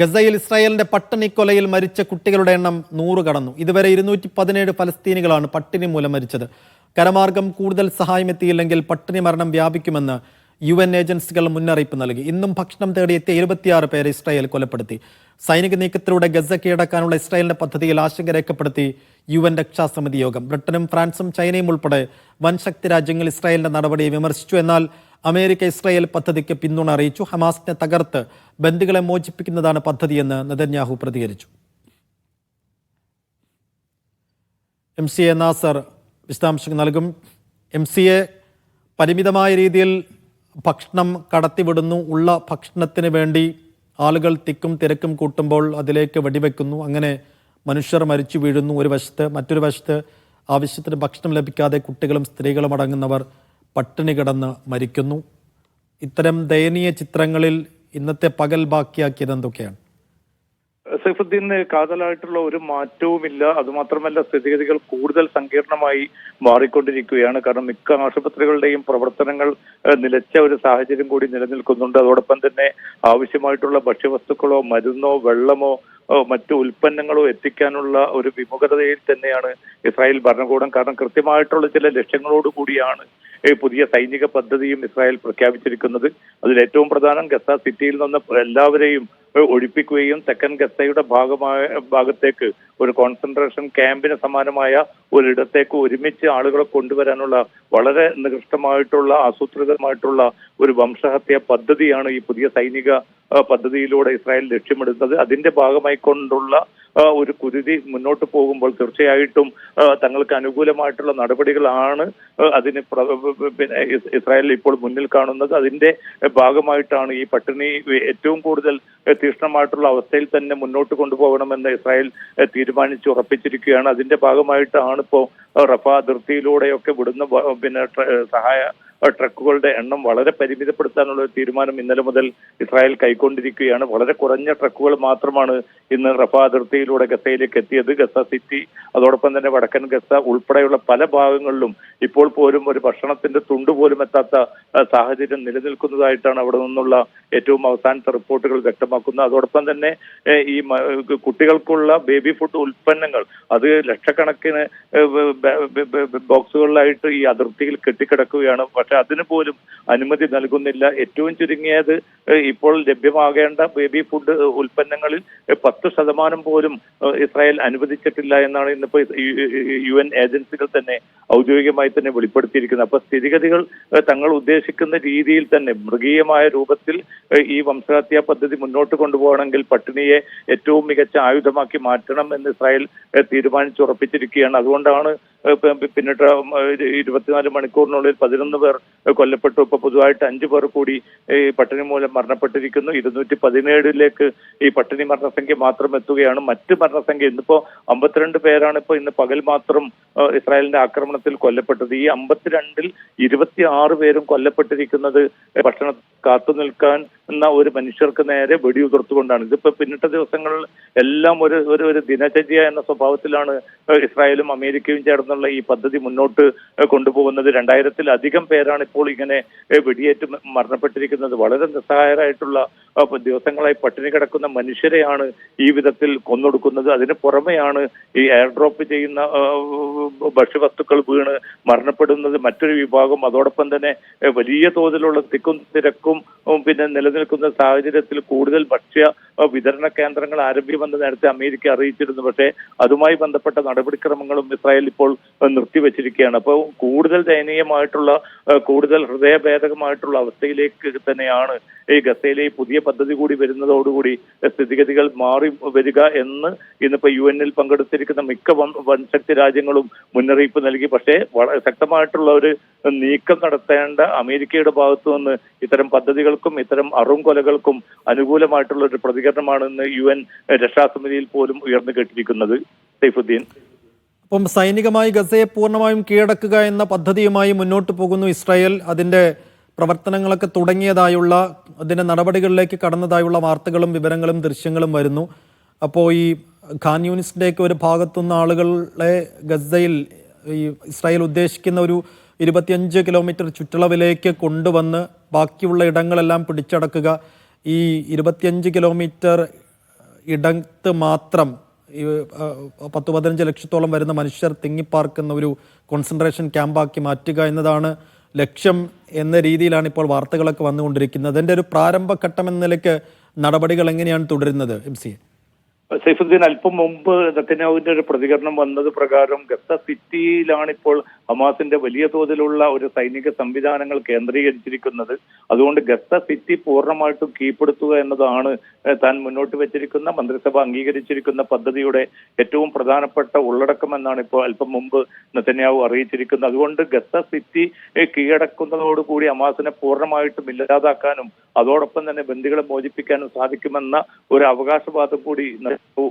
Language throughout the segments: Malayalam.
ഗസയിൽ ഇസ്രായേലിന്റെ പട്ടിണി കൊലയിൽ മരിച്ച കുട്ടികളുടെ എണ്ണം നൂറ് കടന്നു. ഇതുവരെ ഇരുന്നൂറ്റി പതിനേഴ് ഫലസ്തീനികളാണ് പട്ടിണി മൂലം മരിച്ചത്. കരമാർഗം കൂടുതൽ സഹായം എത്തിയില്ലെങ്കിൽ പട്ടിണി മരണം വ്യാപിക്കുമെന്ന് യു എൻ ഏജൻസികൾ മുന്നറിയിപ്പ് നൽകി. ഇന്നും ഭക്ഷണം തേടിയെത്തിയ ഇരുപത്തിയാറ് പേരെ ഇസ്രായേൽ കൊലപ്പെടുത്തി. സൈനിക നീക്കത്തിലൂടെ ഗസ കീഴടക്കാനുള്ള ഇസ്രായേലിന്റെ പദ്ധതിയിൽ ആശങ്ക രേഖപ്പെടുത്തി യു എൻ രക്ഷാസമിതി യോഗം. ബ്രിട്ടനും ഫ്രാൻസും ചൈനയും ഉൾപ്പെടെ വൻശക്തി രാജ്യങ്ങൾ ഇസ്രായേലിന്റെ നടപടിയെ വിമർശിച്ചു. എന്നാൽ അമേരിക്ക ഇസ്രായേൽ പദ്ധതിക്ക് പിന്തുണ അറിയിച്ചു. ഹമാസിനെ തകർത്ത് ബന്ദികളെ മോചിപ്പിക്കുന്നതാണ് പദ്ധതിയെന്ന് നെതന്യാഹു പ്രതികരിച്ചു. എം സി എ നാസർ വിശദാംശങ്ങൾ നൽകും. എം സി എ പരിമിതമായ രീതിയിൽ ഭക്ഷണം കടത്തിവിടുന്നു. ഉള്ള ഭക്ഷണത്തിന് വേണ്ടി ആളുകൾ തിക്കും തിരക്കും കൂട്ടുമ്പോൾ അതിലേക്ക് വെടിവെക്കുന്നു. അങ്ങനെ മനുഷ്യർ മരിച്ചു വീഴുന്നു. ഒരു വശത്ത് മറ്റൊരു വശത്ത് ആവശ്യത്തിന് ഭക്ഷണം ലഭിക്കാതെ കുട്ടികളും സ്ത്രീകളും അടങ്ങുന്നവർ പട്ടിണി കിടന്ന് മരിക്കുന്നു. ഇത്തരം ദയനീയ ചിത്രങ്ങളിൽ ഇന്നത്തെ പകൽ ബാക്കിയാക്കിയത് എന്തൊക്കെയാണ്? സൈഫുദ്ദീന് കാതലായിട്ടുള്ള ഒരു മാറ്റവുമില്ല. അതുമാത്രമല്ല സ്ഥിതിഗതികൾ കൂടുതൽ സങ്കീർണമായി മാറിക്കൊണ്ടിരിക്കുകയാണ്. കാരണം മിക്ക ആശുപത്രികളുടെയും പ്രവർത്തനങ്ങൾ നിലച്ച ഒരു സാഹചര്യം കൂടി നിലനിൽക്കുന്നുണ്ട്. അതോടൊപ്പം തന്നെ ആവശ്യമായിട്ടുള്ള ഭക്ഷ്യവസ്തുക്കളോ മരുന്നോ വെള്ളമോ മറ്റു ഉൽപ്പന്നങ്ങളോ എത്തിക്കാനുള്ള ഒരു വിമുഖതയിൽ തന്നെയാണ് ഇസ്രായേൽ ഭരണകൂടം. കാരണം കൃത്യമായിട്ടുള്ള ചില ലക്ഷ്യങ്ങളോട് കൂടിയാണ് പുതിയ സൈനിക പദ്ധതിയും ഇസ്രായേൽ പ്രഖ്യാപിച്ചിരിക്കുന്നത്. അതിൽ ഏറ്റവും പ്രധാനം ഗസ സിറ്റിയിൽ നിന്ന് എല്ലാവരെയും ഒഴിപ്പിക്കുകയും തെക്കൻ ഗസയുടെ ഭാഗമായ ഭാഗത്തേക്ക് ഒരു കോൺസെൻട്രേഷൻ ക്യാമ്പിന് സമാനമായ ഒരിടത്തേക്ക് ഒരുമിച്ച് ആളുകളെ കൊണ്ടുവരാനുള്ള വളരെ നികൃഷ്ടമായിട്ടുള്ള ആസൂത്രിതമായിട്ടുള്ള ഒരു വംശഹത്യ പദ്ധതിയാണ് ഈ പുതിയ സൈനിക പദ്ധതിയിലൂടെ ഇസ്രായേൽ ലക്ഷ്യമിടുന്നത് അതിന്റെ ഭാഗമായി കൊണ്ടുള്ള ഒരു കുരുതി മുന്നോട്ട് പോകുമ്പോൾ തീർച്ചയായിട്ടും തങ്ങൾക്ക് അനുകൂലമായിട്ടുള്ള നടപടികളാണ് അതിന് പിന്നെ ഇസ് ഇസ്രായേൽ ഇപ്പോൾ മുന്നിൽ കാണുന്നത്. അതിന്റെ ഭാഗമായിട്ടാണ് ഈ പട്ടിണി ഏറ്റവും കൂടുതൽ തീക്ഷ്ണമായിട്ടുള്ള അവസ്ഥയിൽ തന്നെ മുന്നോട്ട് കൊണ്ടുപോകണമെന്ന് ഇസ്രായേൽ തീരുമാനിച്ചു ഉറപ്പിച്ചിരിക്കുകയാണ്. അതിന്റെ ഭാഗമായിട്ടാണ് ഇപ്പോൾ റഫ അതിർത്തിയിലൂടെയൊക്കെ വിടുന്ന പിന്നെ സഹായ ട്രക്കുകളുടെ എണ്ണം വളരെ പരിമിതപ്പെടുത്താനുള്ള തീരുമാനം ഇന്നലെ മുതൽ ഇസ്രായേൽ കൈക്കൊണ്ടിരിക്കുകയാണ്. വളരെ കുറഞ്ഞ ട്രക്കുകൾ മാത്രമാണ് ഇന്ന് റഫ അതിർത്തിയിലൂടെ ഗസയിലേക്ക് എത്തിയത്. ഗസ സിറ്റി അതോടൊപ്പം തന്നെ വടക്കൻ ഗസ ഉൾപ്പെടെയുള്ള പല ഭാഗങ്ങളിലും ഇപ്പോൾ പോലും ഒരു ഭക്ഷണത്തിന്റെ തുണ്ട് പോലും എത്താത്ത സാഹചര്യം നിലനിൽക്കുന്നതായിട്ടാണ് അവിടെ നിന്നുള്ള ഏറ്റവും അവസാനത്തെ റിപ്പോർട്ടുകൾ വ്യക്തമാക്കുന്നത്. അതോടൊപ്പം തന്നെ ഈ കുട്ടികൾക്കുള്ള ബേബി ഫുഡ് ഉൽപ്പന്നങ്ങൾ അത് ലക്ഷക്കണക്കിന് ബോക്സുകളിലായിട്ട് ഈ അതിർത്തിയിൽ കെട്ടിക്കിടക്കുകയാണ്. പക്ഷെ അതിന് പോലും അനുമതി നൽകുന്നില്ല. ഏറ്റവും ചുരുങ്ങിയത് ഇപ്പോൾ ലഭ്യമാകേണ്ട ബേബി ഫുഡ് ഉൽപ്പന്നങ്ങളിൽ പത്ത് ശതമാനം പോലും ഇസ്രായേൽ അനുവദിച്ചിട്ടില്ല എന്നാണ് ഇന്നിപ്പോ യു എൻ ഏജൻസികൾ തന്നെ ഔദ്യോഗികമായി തന്നെ വെളിപ്പെടുത്തിയിരിക്കുന്നത്. അപ്പൊ സ്ഥിതിഗതികൾ തങ്ങൾ ഉദ്ദേശിക്കുന്ന രീതിയിൽ തന്നെ മൃഗീയമായ രൂപത്തിൽ ഈ വംശഹത്യാ പദ്ധതി മുന്നോട്ട് കൊണ്ടുപോകണമെങ്കിൽ പട്ടിണിയെ ഏറ്റവും മികച്ച ആയുധമാക്കി മാറ്റണം എന്ന് ഇസ്രായേൽ തീരുമാനിച്ചുറപ്പിച്ചിരിക്കുകയാണ്. അതുകൊണ്ടാണ് പിന്നിട്ട ഇരുപത്തിനാല് മണിക്കൂറിനുള്ളിൽ പതിനൊന്ന് പേർ കൊല്ലപ്പെട്ടു. ഇപ്പൊ പൊതുവായിട്ട് അഞ്ചു പേർ കൂടി ഈ പട്ടിണി മൂലം മരണപ്പെട്ടിരിക്കുന്നു. ഇരുന്നൂറ്റി പതിനേഴിലേക്ക് ഈ പട്ടിണി മരണസംഖ്യ മാത്രം എത്തുകയാണ്. മറ്റ് മരണസംഖ്യ ഇന്നിപ്പോ അമ്പത്തിരണ്ട് പേരാണ് ഇപ്പൊ ഇന്ന് പകൽ മാത്രം ഇസ്രായേലിന്റെ ആക്രമണത്തിൽ കൊല്ലപ്പെട്ടത്. ഈ അമ്പത്തിരണ്ടിൽ ഇരുപത്തി ആറ് പേരും കൊല്ലപ്പെട്ടിരിക്കുന്നത് ഭക്ഷണ കാത്തു നിൽക്കാൻ എന്ന ഒരു മനുഷ്യർക്ക് നേരെ വെടിയുതിർത്തുകൊണ്ടാണ്. ഇതിപ്പോ പിന്നിട്ട ദിവസങ്ങളിൽ എല്ലാം ഒരു ഒരു ദിനചര്യ എന്ന സ്വഭാവത്തിലാണ് ഇസ്രായേലും അമേരിക്കയും ചേർന്നുള്ള ഈ പദ്ധതി മുന്നോട്ട് കൊണ്ടുപോകുന്നത്. രണ്ടായിരത്തിലധികം പേരാണ് ഇപ്പോൾ ഇങ്ങനെ വെടിയേറ്റ് മരണപ്പെട്ടിരിക്കുന്നത്. വളരെ നിസ്സഹായരായിട്ടുള്ള ദിവസങ്ങളായി പട്ടിണി കിടക്കുന്ന മനുഷ്യരെയാണ് ഈ വിധത്തിൽ കൊന്നൊടുക്കുന്നത്. അതിന് പുറമെയാണ് ഈ എയർ ഡ്രോപ്പ് ചെയ്യുന്ന ഭക്ഷ്യവസ്തുക്കൾ വീണ് മരണപ്പെടുന്നത്. മറ്റൊരു വിഭാഗം അതോടൊപ്പം തന്നെ വലിയ തോതിലുള്ള തിക്കും തിരക്കും പിന്നെ നിലനിൽക്കുന്ന സാഹചര്യത്തിൽ കൂടുതൽ ഭക്ഷ്യ വിതരണ കേന്ദ്രങ്ങൾ ആരംഭിക്കുമെന്ന് നേരത്തെ അമേരിക്ക അറിയിച്ചിരുന്നു. പക്ഷേ അതുമായി ബന്ധപ്പെട്ട നടപടിക്രമങ്ങളും ഇസ്രായേൽ ഇപ്പോൾ നിർത്തിവെച്ചിരിക്കുകയാണ് അപ്പോൾ കൂടുതൽ ദയനീയമായിട്ടുള്ള കൂടുതൽ ഹൃദയഭേദകമായിട്ടുള്ള അവസ്ഥയിലേക്ക് തന്നെയാണ് ഈ ഗസയിലെ ഈ പുതിയ പദ്ധതി കൂടി വരുന്നതോടുകൂടി സ്ഥിതിഗതികൾ മാറി വരിക എന്ന് ഇന്നിപ്പോ യു എന്നിൽ പങ്കെടുത്തിരിക്കുന്ന മിക്ക വൻശക്തി രാജ്യങ്ങളും മുന്നറിയിപ്പ് നൽകി. പക്ഷേ വളരെ ശക്തമായിട്ടുള്ള ഒരു നീക്കം നടത്തേണ്ട അമേരിക്കയുടെ ഭാഗത്തു നിന്ന് ഇത്തരം പദ്ധതികൾക്കും ഇത്തരം അറും കൊലകൾക്കും അനുകൂലമായിട്ടുള്ള ഒരു പ്രതികരണമാണ് ഇന്ന് യു എൻ രക്ഷാസമിതിയിൽ പോലും ഉയർന്നു കേട്ടിരിക്കുന്നത്. സൈഫുദ്ദീൻ. അപ്പം സൈനികമായി ഗസയെ പൂർണമായും കീഴടക്കുക എന്ന പദ്ധതിയുമായി മുന്നോട്ട് പോകുന്നു ഇസ്രായേൽ. അതിന്റെ പ്രവർത്തനങ്ങളൊക്കെ തുടങ്ങിയതായുള്ള അതിന്റെ നടപടികളിലേക്ക് കടന്നതായുള്ള വാർത്തകളും വിവരങ്ങളും ദൃശ്യങ്ങളും വരുന്നു. അപ്പോൾ ഈ ഖാൻ യൂണിസിന്റെയൊക്കെ ഒരു ഭാഗത്തുനിന്ന് ആളുകളെ ഗസയിൽ ഈ ഇസ്രായേൽ ഉദ്ദേശിക്കുന്ന ഒരു ഇരുപത്തിയഞ്ച് കിലോമീറ്റർ ചുറ്റളവിലേക്ക് കൊണ്ടുവന്ന് ബാക്കിയുള്ള ഇടങ്ങളെല്ലാം പിടിച്ചടക്കുക. ഈ ഇരുപത്തിയഞ്ച് കിലോമീറ്റർ ഇടത്ത് മാത്രം ഈ പത്ത് പതിനഞ്ച് ലക്ഷത്തോളം വരുന്ന മനുഷ്യർ തിങ്ങിപ്പാർക്കുന്ന ഒരു കോൺസെൻട്രേഷൻ ക്യാമ്പാക്കി മാറ്റുക എന്നതാണ് ലക്ഷ്യം എന്ന രീതിയിലാണ് ഇപ്പോൾ വാർത്തകളൊക്കെ വന്നുകൊണ്ടിരിക്കുന്നത്. അതിന്റെ ഒരു പ്രാരംഭഘട്ടം എന്ന നിലയ്ക്ക് നടപടികൾ എങ്ങനെയാണ് തുടരുന്നത് എം സി സൈഫുദ്ദീൻ അല്പം മുമ്പ് നെത്തന്യാവിന്റെ ഒരു പ്രതികരണം വന്നത് പ്രകാരം ഗസ സിറ്റിയിലാണ് ഇപ്പോൾ ഹമാസിന്റെ വലിയ തോതിലുള്ള ഒരു സൈനിക സംവിധാനങ്ങൾ കേന്ദ്രീകരിച്ചിരിക്കുന്നത്. അതുകൊണ്ട് ഗസ സിറ്റി പൂർണമായിട്ടും കീഴ്പ്പെടുത്തുക എന്നതാണ് താൻ മുന്നോട്ട് വെച്ചിരിക്കുന്ന മന്ത്രിസഭ അംഗീകരിച്ചിരിക്കുന്ന പദ്ധതിയുടെ ഏറ്റവും പ്രധാനപ്പെട്ട ഉള്ളടക്കം എന്നാണ് ഇപ്പോൾ അല്പം മുമ്പ് നെത്തന്യാവു അറിയിച്ചിരിക്കുന്നത്. അതുകൊണ്ട് ഗസ സിറ്റി കീഴടക്കുന്നതോടുകൂടി ഹമാസിനെ പൂർണമായിട്ടും ഇല്ലാതാക്കാനും അതോടൊപ്പം തന്നെ ബന്ധികളെ മോചിപ്പിക്കാനും സാധിക്കുമെന്ന ഒരു അവകാശവാദം കൂടി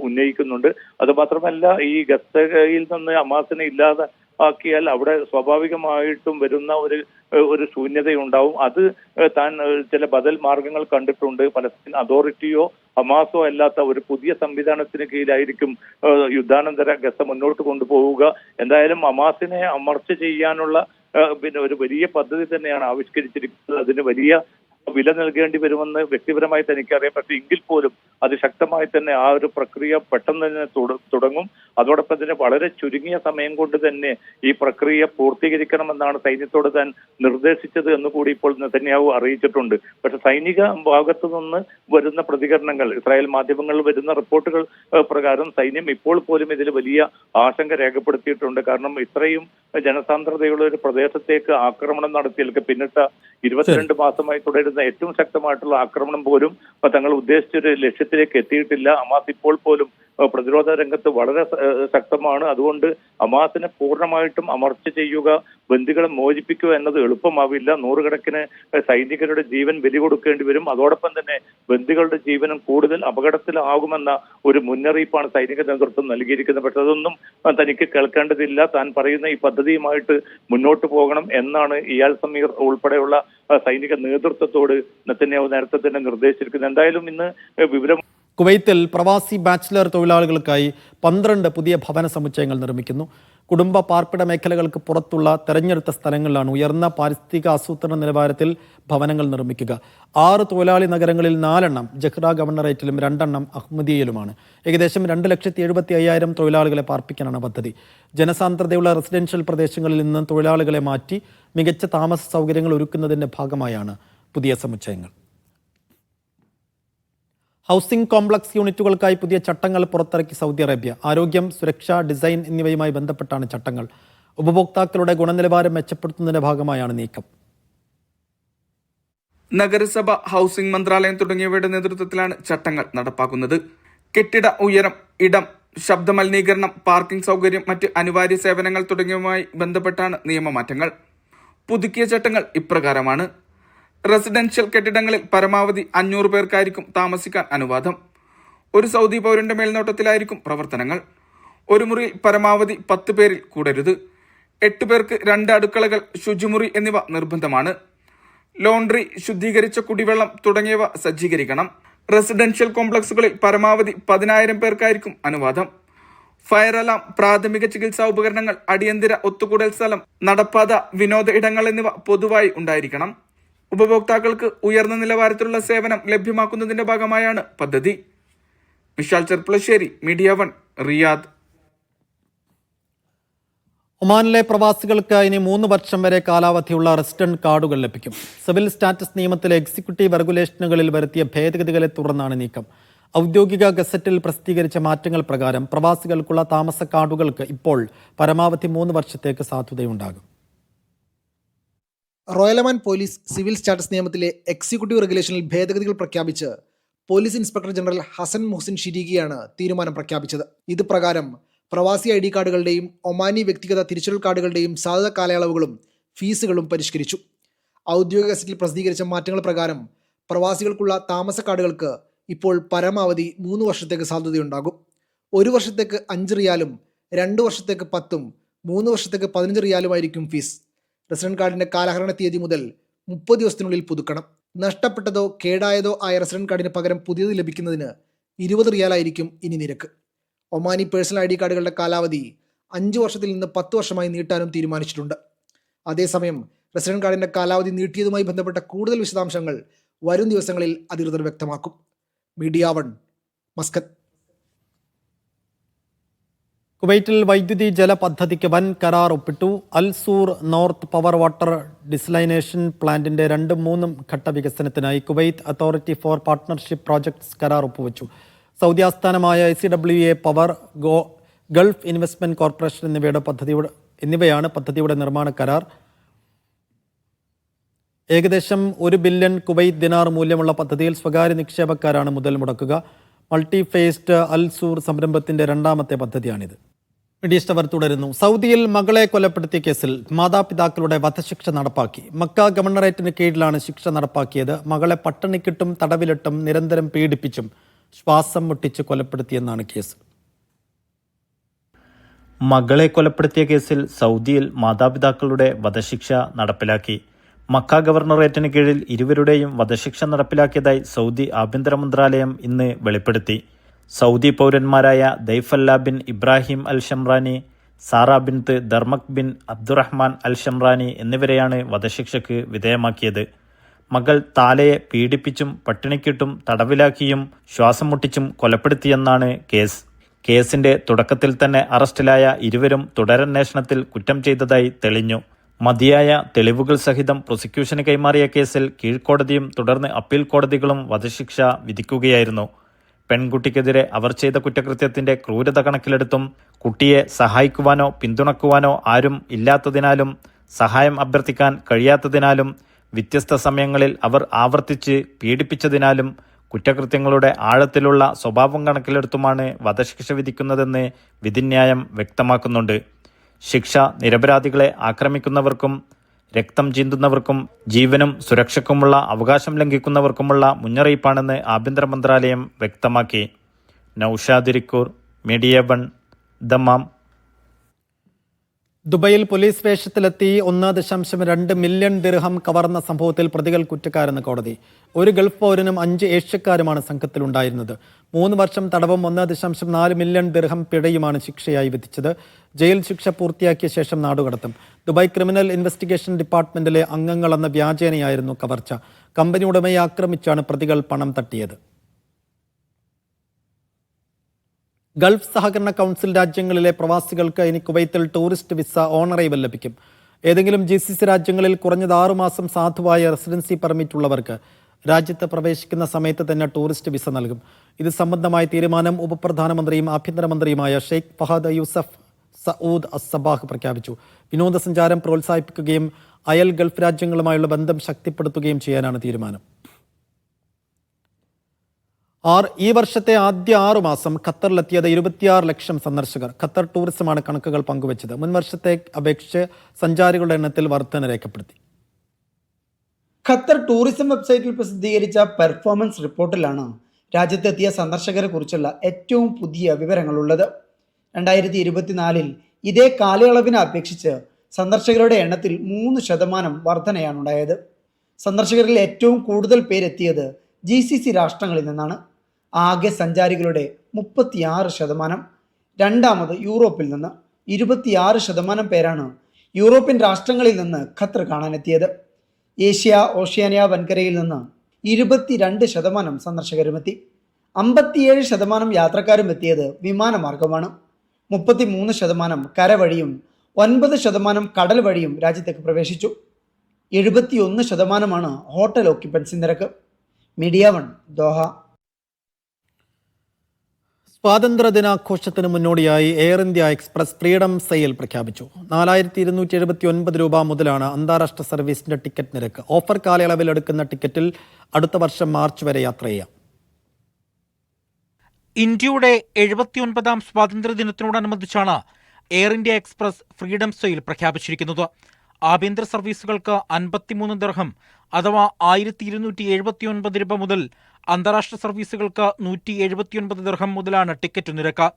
ഉന്നയിക്കുന്നുണ്ട്. അത് മാത്രമല്ല ഈ ഗസയിൽ നിന്ന് ഹമാസിനെ ഇല്ലാതെ ആക്കിയാൽ അവിടെ സ്വാഭാവികമായിട്ടും വരുന്ന ഒരു ഒരു ശൂന്യതയുണ്ടാവും. അത് താൻ ചില ബദൽ മാർഗങ്ങൾ കണ്ടിട്ടുണ്ട്. പലസ്തീൻ അതോറിറ്റിയോ അമാസോ അല്ലാത്ത ഒരു പുതിയ സംവിധാനത്തിന് കീഴിലായിരിക്കും യുദ്ധാനന്തര ഗസ മുന്നോട്ട് കൊണ്ടുപോവുക. എന്തായാലും അമാസിനെ അമർച്ച ചെയ്യാനുള്ള പിന്നെ ഒരു വലിയ പദ്ധതി തന്നെയാണ് ആവിഷ്കരിച്ചിരിക്കുന്നത്. അതിന് വലിയ വില നൽകേണ്ടി വരുമെന്ന് വ്യക്തിപരമായി തനിക്കറിയാം. പക്ഷെ എങ്കിൽ പോലും അതിശക്തമായി തന്നെ ആ ഒരു പ്രക്രിയ പെട്ടെന്ന് തന്നെ തുടങ്ങും. അതോടൊപ്പം തന്നെ വളരെ ചുരുങ്ങിയ സമയം കൊണ്ട് തന്നെ ഈ പ്രക്രിയ പൂർത്തീകരിക്കണമെന്നാണ് സൈന്യത്തോട് താൻ നിർദ്ദേശിച്ചത് എന്ന് കൂടി ഇപ്പോൾ നെതന്യാഹു അറിയിച്ചിട്ടുണ്ട്. പക്ഷെ സൈനിക ഭാഗത്തു നിന്ന് വരുന്ന പ്രതികരണങ്ങൾ ഇസ്രായേൽ മാധ്യമങ്ങളിൽ വരുന്ന റിപ്പോർട്ടുകൾ പ്രകാരം സൈന്യം ഇപ്പോൾ പോലും ഇതിൽ വലിയ ആശങ്ക രേഖപ്പെടുത്തിയിട്ടുണ്ട്. കാരണം ഇത്രയും ജനസാന്ദ്രതയുള്ള ഒരു പ്രദേശത്തേക്ക് ആക്രമണം നടത്തിയാൽ പിന്നിട്ട ഇരുപത്തിരണ്ട് മാസമായി തുടരുന്ന ഏറ്റവും ശക്തമായിട്ടുള്ള ആക്രമണം പോലും തങ്ങൾ ഉദ്ദേശിച്ച ഉദ്ദേശിച്ചൊരു ലക്ഷ്യത്തിലേക്ക് എത്തിയിട്ടില്ല. അമാസ് ഇപ്പോൾ പോലും പ്രതിരോധ രംഗത്ത് വളരെ ശക്തമാണ്. അതുകൊണ്ട് അമാസിനെ പൂർണമായിട്ടും അമർച്ച ചെയ്യുക ബന്ദികളെ മോചിപ്പിക്കുക എന്നത് എളുപ്പമാവില്ല. നൂറുകണക്കിന് സൈനികരുടെ ജീവൻ ബലി കൊടുക്കേണ്ടി വരും. അതോടൊപ്പം തന്നെ ബന്ദികളുടെ ജീവനും കൂടുതൽ അപകടത്തിലാകുമെന്ന ഒരു മുന്നറിയിപ്പാണ് സൈനിക നേതൃത്വം നൽകിയിരിക്കുന്നത്. പക്ഷെ അതൊന്നും തനിക്ക് കേൾക്കേണ്ടതില്ല. താൻ പറയുന്ന ഈ പദ്ധതിയുമായിട്ട് മുന്നോട്ട് പോകണം എന്നാണ് ഇയാൾ സമീർ ഉൾപ്പെടെയുള്ള സൈനിക നേതൃത്വത്തോട് നെത്തന്യാവ് നേരത്തെ തന്നെ നിർദ്ദേശിച്ചിരിക്കുന്നത്. എന്തായാലും ഇന്ന് വിവരം കുവൈത്തിൽ പ്രവാസി ബാച്ചിലർ തൊഴിലാളികൾക്കായി പന്ത്രണ്ട് പുതിയ ഭവന സമുച്ചയങ്ങൾ നിർമ്മിക്കുന്നു. കുടുംബ പാർപ്പിട മേഖലകൾക്ക് പുറത്തുള്ള തെരഞ്ഞെടുത്ത സ്ഥലങ്ങളിലാണ് ഉയർന്ന പാരിസ്ഥിതിക ആസൂത്രണ നിലവാരത്തിൽ ഭവനങ്ങൾ നിർമ്മിക്കുക. ആറ് തൊഴിലാളി നഗരങ്ങളിൽ നാലെണ്ണം ജഹ്റ ഗവർണറേറ്റിലും രണ്ടെണ്ണം അഹമ്മദിയയിലുമാണ് ഏകദേശം രണ്ട് ലക്ഷത്തി എഴുപത്തി അയ്യായിരം തൊഴിലാളികളെ പാർപ്പിക്കാനാണ് പദ്ധതി. ജനസാന്ദ്രതയുള്ള റെസിഡൻഷ്യൽ പ്രദേശങ്ങളിൽ നിന്ന് തൊഴിലാളികളെ മാറ്റി മികച്ച താമസ സൗകര്യങ്ങൾ ഒരുക്കുന്നതിന്റെ ഭാഗമായാണ് പുതിയ സമുച്ചയങ്ങൾ. ഹൗസിംഗ് കോംപ്ലക്സ് യൂണിറ്റുകൾക്കായി പുതിയ ചട്ടങ്ങൾ പുറത്തിറക്കി സൗദി അറേബ്യ. ആരോഗ്യം സുരക്ഷ ഡിസൈൻ എന്നിവയുമായി ബന്ധപ്പെട്ടാണ് ചട്ടങ്ങൾ. ഉപഭോക്താക്കളുടെ ഗുണനിലവാരം മെച്ചപ്പെടുത്തുന്നതിന്റെ ഭാഗമായാണ് നീക്കം. നഗരസഭ ഹൗസിംഗ് മന്ത്രാലയം തുടങ്ങിയവയുടെ നേതൃത്വത്തിലാണ് ചട്ടങ്ങൾ നടപ്പാക്കുന്നത്. കെട്ടിട ഉയരം ഇടം ശബ്ദ മലിനീകരണം പാർക്കിംഗ് സൗകര്യം മറ്റ് അനിവാര്യ സേവനങ്ങൾ തുടങ്ങിയവയുമായി ബന്ധപ്പെട്ടാണ് നിയമമാറ്റങ്ങൾ. പുതുക്കിയ ചട്ടങ്ങൾ ഇപ്രകാരമാണ്. റെസിഡൻഷ്യൽ കെട്ടിടങ്ങളിൽ പരമാവധി അഞ്ഞൂറ് പേർക്കായിരിക്കും താമസിക്കാൻ അനുവാദം. ഒരു സൗദി പൗരന്റെ മേൽനോട്ടത്തിലായിരിക്കും പ്രവർത്തനങ്ങൾ. ഒരു മുറിയിൽ പരമാവധി പത്ത് പേരിൽ കൂടരുത്. എട്ട് പേർക്ക് രണ്ട് അടുക്കളകൾ ശുചിമുറി എന്നിവ നിർബന്ധമാണ്. ലോണ്ടറി ശുദ്ധീകരിച്ച കുടിവെള്ളം തുടങ്ങിയവ സജ്ജീകരിക്കണം. റെസിഡൻഷ്യൽ കോംപ്ലക്സുകളിൽ പരമാവധി പതിനായിരം പേർക്കായിരിക്കും അനുവാദം. ഫയർ അലാം പ്രാഥമിക ചികിത്സാ ഉപകരണങ്ങൾ അടിയന്തര ഒത്തുകൂടൽ സ്ഥലം നടപ്പാത വിനോദ ഇടങ്ങൾ എന്നിവ പൊതുവായി ഉണ്ടായിരിക്കണം. ഉപഭോക്താക്കൾക്ക് ഉയർന്ന നിലവാരത്തിലുള്ള സേവനം ലഭ്യമാക്കുന്നതിന്റെ ഭാഗമായാണ് പദ്ധതി. Vishal Cherpulassery media one Riyadh. ഒമാനിലെ പ്രവാസികൾക്ക് ഇനി മൂന്ന് വർഷം വരെ കാലാവധിയുള്ള റെസിഡന്റ് കാർഡുകൾ ലഭിക്കും. സിവിൽ സ്റ്റാറ്റസ് നിയമത്തിലെ എക്സിക്യൂട്ടീവ് റെഗുലേഷനുകളിൽ വരുത്തിയ ഭേദഗതികളെ തുടർന്നാണ് നീക്കം. ഔദ്യോഗിക ഗസറ്റിൽ പ്രസിദ്ധീകരിച്ച മാറ്റങ്ങൾ പ്രകാരം പ്രവാസികൾക്കുള്ള താമസ കാർഡുകൾക്ക് ഇപ്പോൾ പരമാവധി മൂന്ന് വർഷത്തേക്ക് സാധുതയുണ്ടാകും. Royal Oman Police civil status നിയമത്തിലെ എക്സിക്യൂട്ടീവ് റെഗുലേഷനിൽ ഭേദഗതികൾ പ്രഖ്യാപിച്ച് police inspector general Hasan Muhsin ഷിരീഖിയാണ് തീരുമാനം പ്രഖ്യാപിച്ചത്. ഇത് പ്രകാരം പ്രവാസി ഐ ഡി കാർഡുകളുടെയും ഒമാനി വ്യക്തിഗത തിരിച്ചറിയൽ കാർഡുകളുടെയും സാധുത കാലയളവുകളും ഫീസുകളും പരിഷ്കരിച്ചു. ഔദ്യോഗിക ഗസറ്റിൽ പ്രസിദ്ധീകരിച്ച മാറ്റങ്ങൾ പ്രകാരം പ്രവാസികൾക്കുള്ള താമസ കാർഡുകൾക്ക് ഇപ്പോൾ പരമാവധി മൂന്ന് വർഷത്തേക്ക് സാധ്യതയുണ്ടാകും. ഒരു വർഷത്തേക്ക് അഞ്ച് റിയാലും രണ്ട് വർഷത്തേക്ക് പത്തും മൂന്ന് വർഷത്തേക്ക് പതിനഞ്ച് റിയാലുമായിരിക്കും ഫീസ്. റെസിഡന്റ് കാർഡിന്റെ കാലഹരണ തീയതി മുതൽ മുപ്പത് ദിവസത്തിനുള്ളിൽ പുതുക്കണം. നഷ്ടപ്പെട്ടതോ കേടായതോ ആയ റെസിഡന്റ് കാർഡിന് പകരം പുതിയത് ലഭിക്കുന്നതിന് ഇരുപത് റിയാലായിരിക്കും ഇനി നിരക്ക്. ഒമാനി പേഴ്സണൽ ഐ ഡി കാർഡുകളുടെ കാലാവധി അഞ്ച് വർഷത്തിൽ നിന്ന് പത്ത് വർഷമായി നീട്ടാനും തീരുമാനിച്ചിട്ടുണ്ട്. അതേസമയം റെസിഡന്റ് കാർഡിന്റെ കാലാവധി നീട്ടിയതുമായി ബന്ധപ്പെട്ട കൂടുതൽ വിശദാംശങ്ങൾ വരും ദിവസങ്ങളിൽ അധികൃതർ വ്യക്തമാക്കും. മീഡിയ വൺ മസ്കത്ത് കുവൈറ്റിൽ വൈദ്യുതി ജല പദ്ധതിക്ക് വൻ കരാർ ഒപ്പിട്ടു. അൽസൂർ നോർത്ത് പവർ വാട്ടർ ഡിസ്ലൈനേഷൻ പ്ലാന്റിന്റെ രണ്ടും മൂന്നും ഘട്ട വികസനത്തിനായി Kuwait authority for partnership projects കരാർ ഒപ്പുവച്ചു. സൗദി ആസ്ഥാനമായ A C W A power go Gulf investment corporation എന്നിവയുടെ പദ്ധതിയുടെ എന്നിവയാണ് പദ്ധതിയുടെ നിർമ്മാണ കരാർ. ഏകദേശം ഒരു ബില്യൺ കുവൈത്ത് ദിനാർ മൂല്യമുള്ള പദ്ധതിയിൽ സ്വകാര്യ നിക്ഷേപക്കാരാണ് മുതൽ മുടക്കുക. മൾട്ടി ഫേസ്ഡ് അൽസൂർ സംരംഭത്തിന്റെ രണ്ടാമത്തെ പദ്ധതിയാണിത്. മീഡിയസ്റ്റവർ തുടരുന്നു. സൗദിയിൽ മകളെ കൊലപ്പെടുത്തിയ കേസിൽ മാതാപിതാക്കളുടെ വധശിക്ഷ നടപ്പാക്കി. മക്ക ഗവർണറേറ്റിന് കീഴിലാണ് ശിക്ഷ നടപ്പാക്കിയത്. മകളെ പട്ടിണിക്കിട്ടും തടവിലിട്ടും നിരന്തരം പീഡിപ്പിച്ചും ശ്വാസം മുട്ടിച്ച് കൊലപ്പെടുത്തിയെന്നാണ് കേസ്. മകളെ കൊലപ്പെടുത്തിയ കേസിൽ സൗദിയിൽ മാതാപിതാക്കളുടെ വധശിക്ഷ നടപ്പിലാക്കി. മക്ക ഗവർണറേറ്റിന് കീഴിൽ ഇരുവരുടെയും വധശിക്ഷ നടപ്പിലാക്കിയതായി സൗദി ആഭ്യന്തര മന്ത്രാലയം ഇന്ന് വെളിപ്പെടുത്തി. Saudi പൗരന്മാരായ Daifallah bin Ibrahim al Shamrani Sara bint ധർമ്മക് bin Abdulrahman അൽ ഷംറാനി എന്നിവരെയാണ് വധശിക്ഷയ്ക്ക് വിധേയമാക്കിയത്. മകൾ താലയെ പീഡിപ്പിച്ചും പട്ടിണിക്കിട്ടും തടവിലാക്കിയും ശ്വാസം മുട്ടിച്ചും കൊലപ്പെടുത്തിയെന്നാണ് കേസ്. കേസിന്റെ തുടക്കത്തിൽ തന്നെ അറസ്റ്റിലായ ഇരുവരും തുടരന്വേഷണത്തിൽ കുറ്റം ചെയ്തതായി തെളിഞ്ഞു. മതിയായ തെളിവുകൾ സഹിതം പ്രോസിക്യൂഷന് കൈമാറിയ കേസിൽ കീഴ്ക്കോടതിയും തുടർന്ന് അപ്പീൽ കോടതികളും വധശിക്ഷ വിധിക്കുകയായിരുന്നു. പെൺകുട്ടിക്കെതിരെ അവർ ചെയ്ത കുറ്റകൃത്യത്തിന്റെ ക്രൂരത കണക്കിലെടുത്തും കുട്ടിയെ സഹായിക്കുവാനോ പിന്തുണക്കുവാനോ ആരും ഇല്ലാത്തതിനാലും സഹായം അഭ്യർത്ഥിക്കാൻ കഴിയാത്തതിനാലും വ്യത്യസ്ത സമയങ്ങളിൽ അവർ ആവർത്തിച്ച് പീഡിപ്പിച്ചതിനാലും കുറ്റകൃത്യങ്ങളുടെ ആഴത്തിലുള്ള സ്വഭാവം കണക്കിലെടുത്തുമാണ് വധശിക്ഷ വിധിക്കുന്നതെന്ന് വിധിന്യായം വ്യക്തമാക്കുന്നുണ്ട്. ശിക്ഷ നിരപരാധികളെ ആക്രമിക്കുന്നവർക്കും രക്തം ചീന്തുന്നവർക്കും ജീവനും സുരക്ഷയ്ക്കുമുള്ള അവകാശം ലംഘിക്കുന്നവർക്കുമുള്ള മുന്നറിയിപ്പാണെന്ന് ആഭ്യന്തര മന്ത്രാലയം വ്യക്തമാക്കി. നൌഷാദിരിക്കൂർ മീഡിയ വൺ ദമാം ദുബൈയിൽ പോലീസ് വേഷത്തിലെത്തി ഒന്ന് ദശാംശം രണ്ട് മില്യൺ ദിർഹം കവർന്ന സംഭവത്തിൽ പ്രതികൾ കുറ്റക്കാരെന്ന് കോടതി. ഒരു ഗൾഫ് പൗരനും അഞ്ച് ഏഷ്യക്കാരുമാണ് സംഘത്തിലുണ്ടായിരുന്നത്. മൂന്ന് വർഷം തടവും ഒന്ന് ദശാംശം നാല് മില്യൺ ദിർഹം പിഴയുമാണ് ശിക്ഷയായി വിധിച്ചത്. ജയിൽ ശിക്ഷ പൂർത്തിയാക്കിയ ശേഷം നാടുകടത്തും ദുബായ് ക്രിമിനൽ ഇൻവെസ്റ്റിഗേഷൻ ഡിപ്പാർട്ട്മെന്റിലെ അംഗങ്ങളെന്ന വ്യാജേനയായിരുന്നു കവർച്ച. കമ്പനി ഉടമയെ ആക്രമിച്ചാണ് പ്രതികൾ പണം തട്ടിയത്. ഗൾഫ് സഹകരണ കൗൺസിൽ രാജ്യങ്ങളിലെ പ്രവാസികൾക്ക് ഇനി കുവൈത്തിൽ ടൂറിസ്റ്റ് വിസ ഓണറേബിൾ ലഭിക്കും. ഏതെങ്കിലും ജി സി സി രാജ്യങ്ങളിൽ കുറഞ്ഞത് ആറുമാസം സാധുവായ റെസിഡൻസി പെർമിറ്റ് ഉള്ളവർക്ക് രാജ്യത്ത് പ്രവേശിക്കുന്ന സമയത്ത് തന്നെ ടൂറിസ്റ്റ് വിസ നൽകും. ഇത് സംബന്ധമായ തീരുമാനം ഉപപ്രധാനമന്ത്രിയും ആഭ്യന്തരമന്ത്രിയുമായ Sheikh Fahad Yousef Saud Alsabah പ്രഖ്യാപിച്ചു. വിനോദസഞ്ചാരം പ്രോത്സാഹിപ്പിക്കുകയും അയൽ ഗൾഫ് രാജ്യങ്ങളുമായുള്ള ബന്ധം ശക്തിപ്പെടുത്തുകയും ചെയ്യാനാണ് തീരുമാനം. ആർ ഈ വർഷത്തെ ആദ്യ ആറു മാസം ഖത്തറിലെത്തിയത് ഇരുപത്തിയാറ് ലക്ഷം സന്ദർശകർ. ഖത്തർ ടൂറിസമാണ് കണക്കുകൾ പങ്കുവച്ചത്. മുൻ വർഷത്തെ അപേക്ഷിച്ച് സഞ്ചാരികളുടെ എണ്ണത്തിൽ വർധന രേഖപ്പെടുത്തി. ഖത്തർ ടൂറിസം വെബ്സൈറ്റിൽ പ്രസിദ്ധീകരിച്ച പെർഫോമൻസ് റിപ്പോർട്ടിലാണ് രാജ്യത്തെത്തിയ സന്ദർശകരെ കുറിച്ചുള്ള ഏറ്റവും പുതിയ വിവരങ്ങളുള്ളത്. രണ്ടായിരത്തി ഇരുപത്തിനാലിൽ ഇതേ കാലയളവിനെ അപേക്ഷിച്ച് സന്ദർശകരുടെ എണ്ണത്തിൽ മൂന്ന് ശതമാനം വർധനയാണുണ്ടായത്. സന്ദർശകരിൽ ഏറ്റവും കൂടുതൽ പേരെത്തിയത് ജി സി സി രാഷ്ട്രങ്ങളിൽ നിന്നാണ്. ആകെ സഞ്ചാരികളുടെ മുപ്പത്തിയാറ് ശതമാനം. രണ്ടാമത് യൂറോപ്പിൽ നിന്ന് ഇരുപത്തിയാറ് ശതമാനം പേരാണ് യൂറോപ്യൻ രാഷ്ട്രങ്ങളിൽ നിന്ന് ഖത്തർ കാണാനെത്തിയത്. ഏഷ്യ ഓഷ്യാനിയ വൻകരയിൽ നിന്ന് ഇരുപത്തിരണ്ട് ശതമാനം സന്ദർശകരുമെത്തി. അമ്പത്തിയേഴ് ശതമാനം യാത്രക്കാരും എത്തിയത് വിമാനമാർഗമാണ്. മുപ്പത്തിമൂന്ന് ശതമാനം കരവഴിയും ഒൻപത് ശതമാനം കടൽ വഴിയും രാജ്യത്തേക്ക് പ്രവേശിച്ചു. എഴുപത്തിയൊന്ന് ശതമാനമാണ് ഹോട്ടൽ ഓക്യുപ്പൻസി നിരക്ക്. Media one Doha. സ്വാതന്ത്ര്യ ദിനാഘോഷത്തിന് മുന്നോടിയായി Air India Express freedom sale പ്രഖ്യാപിച്ചു. നാലായിരത്തി ഇരുന്നൂറ്റി എഴുപത്തി ഒൻപത് രൂപ മുതലാണ് അന്താരാഷ്ട്ര സർവീസിന്റെ ടിക്കറ്റ് നിരക്ക്. ഓഫർ കാലയളവിൽ എടുക്കുന്ന ടിക്കറ്റിൽ അടുത്ത വർഷം മാർച്ച് വരെ യാത്ര ചെയ്യാം. ഇന്ത്യയുടെ എഴുപത്തിയൊൻപതാം സ്വാതന്ത്ര്യദിനത്തിനോടനുബന്ധിച്ചാണ് Air India Express freedom sale പ്രഖ്യാപിച്ചിരിക്കുന്നത്. ആഭ്യന്തര സർവീസുകൾക്ക് അൻപത്തിമൂന്ന് ദർഹം അഥവാ ആയിരത്തി ഇരുന്നൂറ്റി എഴുപത്തിയൊൻപത് രൂപ മുതൽ അന്താരാഷ്ട്ര സർവീസുകൾക്ക് നൂറ്റി എഴുപത്തിയൊൻപത് ദർഹം മുതലാണ് ടിക്കറ്റ് നിരക്ക്.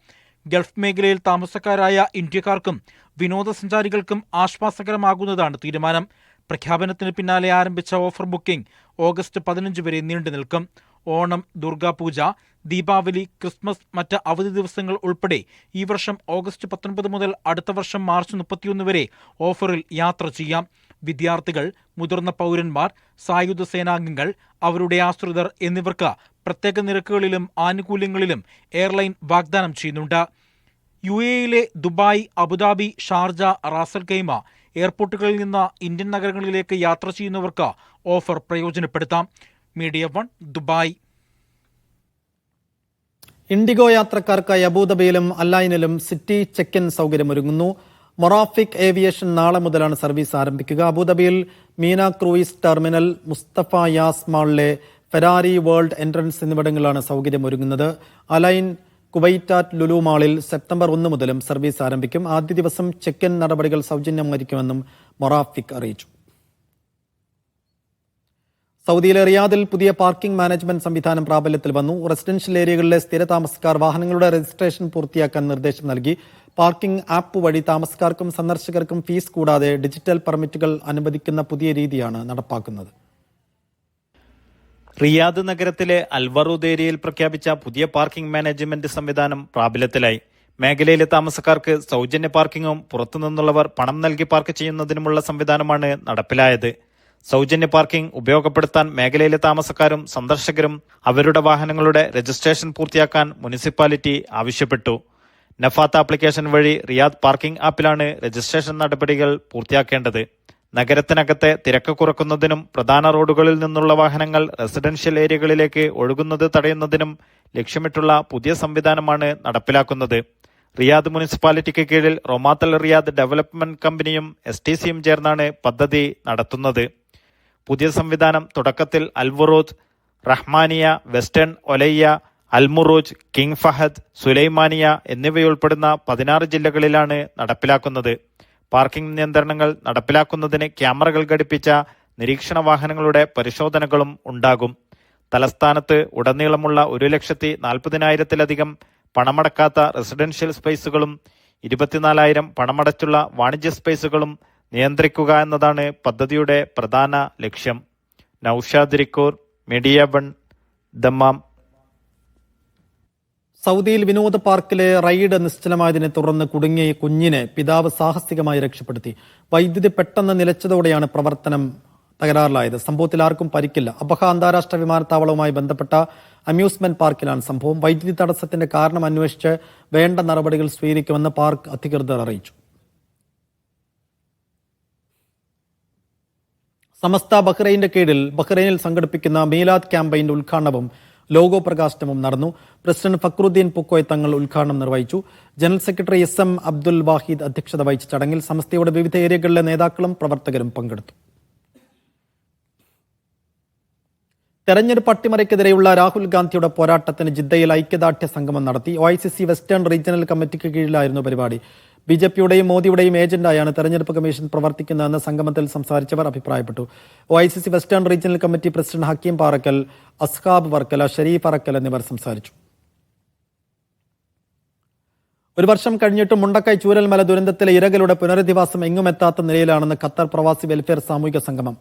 ഗൾഫ് മേഖലയിൽ താമസക്കാരായ ഇന്ത്യക്കാർക്കും വിനോദസഞ്ചാരികൾക്കും ആശ്വാസകരമാകുന്നതാണ് തീരുമാനം. പ്രഖ്യാപനത്തിന് പിന്നാലെ ആരംഭിച്ച ഓഫർ ബുക്കിംഗ് ഓഗസ്റ്റ് പതിനഞ്ച് വരെ നീണ്ടു നിൽക്കും ഓണം ദുർഗാപൂജ ദീപാവലി ക്രിസ്മസ് മറ്റ് അവധി ദിവസങ്ങൾ ഉൾപ്പെടെ ഈ വർഷം ഓഗസ്റ്റ് പത്തൊൻപത് മുതൽ അടുത്ത വർഷം മാർച്ച് മുപ്പത്തിയൊന്ന് വരെ ഓഫറിൽ യാത്ര ചെയ്യാം. വിദ്യാർത്ഥികൾ മുതിർന്ന പൗരന്മാർ സായുധ സേനാംഗങ്ങൾ അവരുടെ ആശ്രിതർ എന്നിവർക്ക് പ്രത്യേക നിരക്കുകളിലും ആനുകൂല്യങ്ങളിലും എയർലൈൻ വാഗ്ദാനം ചെയ്യുന്നുണ്ട്. യു എയിലെ Dubai Abu Dhabi Sharjah Ras al Khaimah എയർപോർട്ടുകളിൽ നിന്ന് ഇന്ത്യൻ നഗരങ്ങളിലേക്ക് യാത്ര ചെയ്യുന്നവർക്ക് ഓഫർ പ്രയോജനപ്പെടുത്താം. Media one Dubai. ഇൻഡിഗോ യാത്രക്കാർക്കായി അബൂദബിയിലും അല്ലായിനിലും സിറ്റി ചെക്ക് ഇൻ സൗകര്യമൊരുങ്ങുന്നു. മൊറാഫിക് ഏവിയേഷൻ നാളെ മുതലാണ് സർവീസ് ആരംഭിക്കുക. അബുദാബിയിൽ Mina cruise terminal Mustafa Yas മാളിലെ Ferrari World entrance എന്നിവിടങ്ങളിലാണ് സൗകര്യമൊരുങ്ങുന്നത്. അലൈൻ കുവൈറ്റാറ്റ് ലുലു മാളിൽ സെപ്റ്റംബർ ഒന്ന് മുതലും സർവീസ് ആരംഭിക്കും. ആദ്യ ദിവസം ചെക്ക് ഇൻ നടപടികൾ സൗജന്യമായിരിക്കുമെന്നും മൊറാഫിക് അറിയിച്ചു. സൗദിയിലെ റിയാദിൽ പുതിയ പാർക്കിംഗ് മാനേജ്മെന്റ് സംവിധാനം പ്രാബല്യത്തിൽ വന്നു. റെസിഡൻഷ്യൽ ഏരിയകളിലെ സ്ഥിര താമസക്കാർ വാഹനങ്ങളുടെ രജിസ്ട്രേഷൻ പൂർത്തിയാക്കാൻ നിർദ്ദേശം നൽകി. പാർക്കിംഗ് ആപ്പ് വഴി താമസക്കാർക്കും സന്ദർശകർക്കും ഫീസ് കൂടാതെ ഡിജിറ്റൽ പെർമിറ്റുകൾ അനുവദിക്കുന്ന പുതിയ രീതിയാണ് നടപ്പാക്കുന്നത്. റിയാദ് നഗരത്തിലെ അൽവറൂദ് ഏരിയയിൽ പ്രഖ്യാപിച്ച പുതിയ പാർക്കിംഗ് മാനേജ്മെന്റ് സംവിധാനം പ്രാബല്യത്തിലായി. മേഖലയിലെ താമസക്കാർക്ക് സൗജന്യ പാർക്കിങ്ങും പുറത്തുനിന്നുള്ളവർ പണം നൽകി പാർക്ക് ചെയ്യുന്നതിനുമുള്ള സംവിധാനമാണ് നടപ്പിലായത്. സൗജന്യ പാർക്കിംഗ് ഉപയോഗപ്പെടുത്താൻ മേഖലയിലെ താമസക്കാരും സന്ദർശകരും അവരുടെ വാഹനങ്ങളുടെ രജിസ്ട്രേഷൻ പൂർത്തിയാക്കാൻ മുനിസിപ്പാലിറ്റി ആവശ്യപ്പെട്ടു. നഫാത്ത് ആപ്ലിക്കേഷൻ വഴി റിയാദ് പാർക്കിംഗ് ആപ്പിലാണ് രജിസ്ട്രേഷൻ നടപടികൾ പൂർത്തിയാക്കേണ്ടത്. നഗരത്തിനകത്തെ തിരക്ക് കുറക്കുന്നതിനും പ്രധാന റോഡുകളിൽ നിന്നുള്ള വാഹനങ്ങൾ റെസിഡൻഷ്യൽ ഏരിയകളിലേക്ക് ഒഴുകുന്നത് തടയുന്നതിനും ലക്ഷ്യമിട്ടുള്ള പുതിയ സംവിധാനമാണ് നടപ്പിലാക്കുന്നത്. റിയാദ് മുനിസിപ്പാലിറ്റിക്ക് കീഴിൽ റൊമാത്തൽ റിയാദ് ഡെവലപ്മെന്റ് കമ്പനിയും എസ് ചേർന്നാണ് പദ്ധതി നടത്തുന്നത്. പുതിയ സംവിധാനം തുടക്കത്തിൽ അൽവറോത്ത് Rahmaniyah western Olaya Almuruj king Fahad Sulaimaniyah എന്നിവയുൾപ്പെടുന്ന പതിനാറ് ജില്ലകളിലാണ് നടപ്പിലാക്കുന്നത്. പാർക്കിംഗ് നിയന്ത്രണങ്ങൾ നടപ്പിലാക്കുന്നതിന് ക്യാമറകൾ ഘടിപ്പിച്ച നിരീക്ഷണ വാഹനങ്ങളുടെ പരിശോധനകളും ഉണ്ടാകും. തലസ്ഥാനത്ത് ഉടനീളമുള്ള ഒരു ലക്ഷത്തി നാൽപ്പതിനായിരത്തിലധികം പണമടക്കാത്ത റെസിഡൻഷ്യൽ സ്പേസുകളും ഇരുപത്തിനാലായിരം പണമടച്ചുള്ള വാണിജ്യ സ്പേസുകളും നിയന്ത്രിക്കുക എന്നതാണ് പദ്ധതിയുടെ പ്രധാന ലക്ഷ്യം. നൌഷാദ് റിക്കൂർ മീഡിയ വൺ ദമ്മാം. സൗദിയിൽ വിനോദ പാർക്കിലെ റൈഡ് നിശ്ചലമായതിനെ തുടർന്ന് കുടുങ്ങിയ കുഞ്ഞിനെ പിതാവ് സാഹസികമായി രക്ഷപ്പെടുത്തി. വൈദ്യുതി പെട്ടെന്ന് നിലച്ചതോടെയാണ് പ്രവർത്തനം തകരാറിലായത്. സംഭവത്തിൽ ആർക്കും പരിക്കില്ല. അബഹ അന്താരാഷ്ട്ര വിമാനത്താവളവുമായി ബന്ധപ്പെട്ട അമ്യൂസ്മെന്റ് പാർക്കിലാണ് സംഭവം. വൈദ്യുതി തടസ്സത്തിന്റെ കാരണം അന്വേഷിച്ച് വേണ്ട നടപടികൾ സ്വീകരിക്കുമെന്ന് പാർക്ക് അധികൃതർ അറിയിച്ചു. സമസ്ത ബഹ്റൈന്റെ കീഴിൽ ബഹ്റൈനിൽ സംഘടിപ്പിക്കുന്ന മീലാദ് ക്യാമ്പയിന്റെ ഉദ്ഘാടനവും ലോഗോ പ്രകാശനവും നടന്നു. പ്രസിഡന്റ് ഫക്രുദ്ദീൻ പുക്കോയ് തങ്ങൾ ഉദ്ഘാടനം നിർവഹിച്ചു. General secretary S M Abdul Wahid അധ്യക്ഷത വഹിച്ച ചടങ്ങിൽ സമസ്തയുടെ വിവിധ ഏരിയകളിലെ നേതാക്കളും പ്രവർത്തകരും പങ്കെടുത്തു. തെരഞ്ഞെടുപ്പ് അട്ടിമറിക്കെതിരെയുള്ള രാഹുൽ ഗാന്ധിയുടെ പോരാട്ടത്തിന് ജിദ്ദയിൽ ഐക്യദാർഢ്യ സംഗമം നടത്തി. ഒ വെസ്റ്റേൺ റീജിയണൽ കമ്മിറ്റിക്ക് കീഴിലായിരുന്നു പരിപാടി. ബി ജെ പിയുടെയും മോദിയുടെയും ഏജന്റായാണ് തെരഞ്ഞെടുപ്പ് കമ്മീഷൻ പ്രവർത്തിക്കുന്നതെന്ന് സംഗമത്തിൽ സംസാരിച്ചവർ അഭിപ്രായപ്പെട്ടു. O I C C western regional committee president Hakeem Parakkal Ashab Varkala Shareef Arakkal എന്നിവർ സംസാരിച്ചു. ഒരു വർഷം കഴിഞ്ഞിട്ടും മുണ്ടക്കൈ ചൂരൽമല ദുരന്തത്തിലെ ഇരകളുടെ പുനരധിവാസം എങ്ങുമെത്താത്ത നിലയിലാണെന്ന് ഖത്തർ പ്രവാസി വെൽഫെയർ സാമൂഹിക സംഗമം.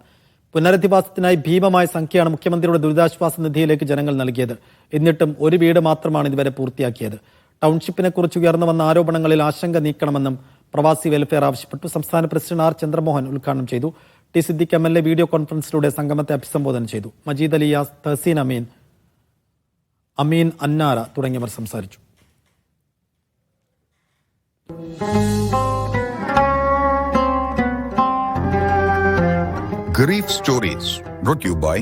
പുനരധിവാസത്തിനായി ഭീമമായ സംഖ്യയാണ് മുഖ്യമന്ത്രിയുടെ ദുരിതാശ്വാസ നിധിയിലേക്ക് ജനങ്ങൾ നൽകിയത്. എന്നിട്ടും ഒരു വീട് മാത്രമാണ് ഇതുവരെ പൂർത്തിയാക്കിയത്. ടൗൺഷിപ്പിനെ കുറിച്ച് ഉയർന്നു വന്ന ആരോപണങ്ങളിൽ ആശങ്ക നീക്കണമെന്നും പ്രവാസി വെൽഫെയർ ആവശ്യപ്പെട്ടു. സംസ്ഥാന പ്രസിഡന്റ് ആർ ചന്ദ്രമോഹൻ ഉദ്ഘാടനം ചെയ്തു. T Siddique M L A video കോൺഫറൻസിലൂടെ സംഗമത്തെ അഭിസംബോധന ചെയ്തു. മജീദ് അലിയാസ് തഹസീൻ അമീൻ അമീൻ അന്നാര തുടങ്ങിയവർ സംസാരിച്ചു. Grief Stories, brought to you by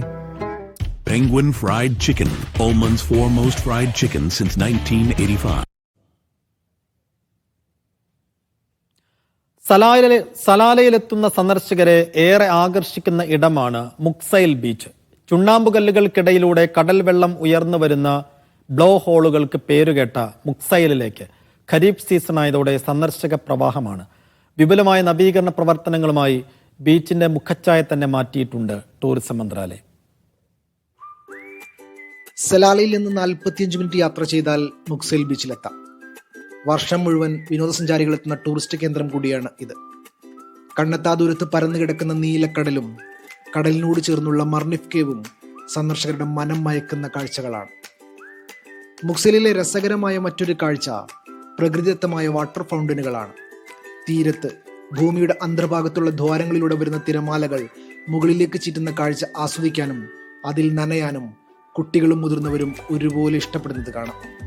Penguin Fried Chicken, Ullman's foremost fried chicken since 1985. സലാലയിലെ സലാലയിലെത്തുന്ന സന്ദർശകരെ ഏറെ ആകർഷിക്കുന്ന ഇടമാണ് മുക്സൈൽ ബീച്ച്. ചുണ്ണാമ്പുകല്ലുകൾക്കിടയിലൂടെ കടൽ വെള്ളം ഉയർന്നു വരുന്ന ബ്ലോ ഹോളുകൾക്ക് പേരുകേട്ട മുക്സൈലിലേക്ക് ഖരീഫ് സീസൺ ആയതോടെ സന്ദർശക പ്രവാഹമാണ്. വിപുലമായ നവീകരണ പ്രവർത്തനങ്ങളുമായി ബീച്ചിന്റെ മുഖച്ഛായ തന്നെ മാറ്റിയിട്ടുണ്ട് ടൂറിസം മന്ത്രാലയം. സലാലയിൽ നിന്ന് നാൽപ്പത്തിയഞ്ച് മിനിറ്റ് യാത്ര ചെയ്താൽ മുക്സൈൽ ബീച്ചിലെത്താം. വർഷം മുഴുവൻ വിനോദസഞ്ചാരികൾ എത്തുന്ന ടൂറിസ്റ്റ് കേന്ദ്രം കൂടിയാണ് ഇത്. കണ്ണെത്താ ദൂരത്ത് പരന്നു കിടക്കുന്ന നീലക്കടലും കടലിനോട് ചേർന്നുള്ള മർണിഫ് കേവും സന്ദർശകരുടെ മനം മയക്കുന്ന കാഴ്ചകളാണ്. മുക്സലിലെ രസകരമായ മറ്റൊരു കാഴ്ച പ്രകൃതിദത്തമായ വാട്ടർ ഫൗണ്ടനുകളാണ്. തീരത്ത് ഭൂമിയുടെ അന്തർഭാഗത്തുള്ള ദ്വാരങ്ങളിലൂടെ വരുന്ന തിരമാലകൾ മുകളിലേക്ക് ചീറ്റുന്ന കാഴ്ച ആസ്വദിക്കാനും അതിൽ നനയാനും കുട്ടികളും മുതിർന്നവരും ഒരുപോലെ ഇഷ്ടപ്പെടുന്നത് കാണാം.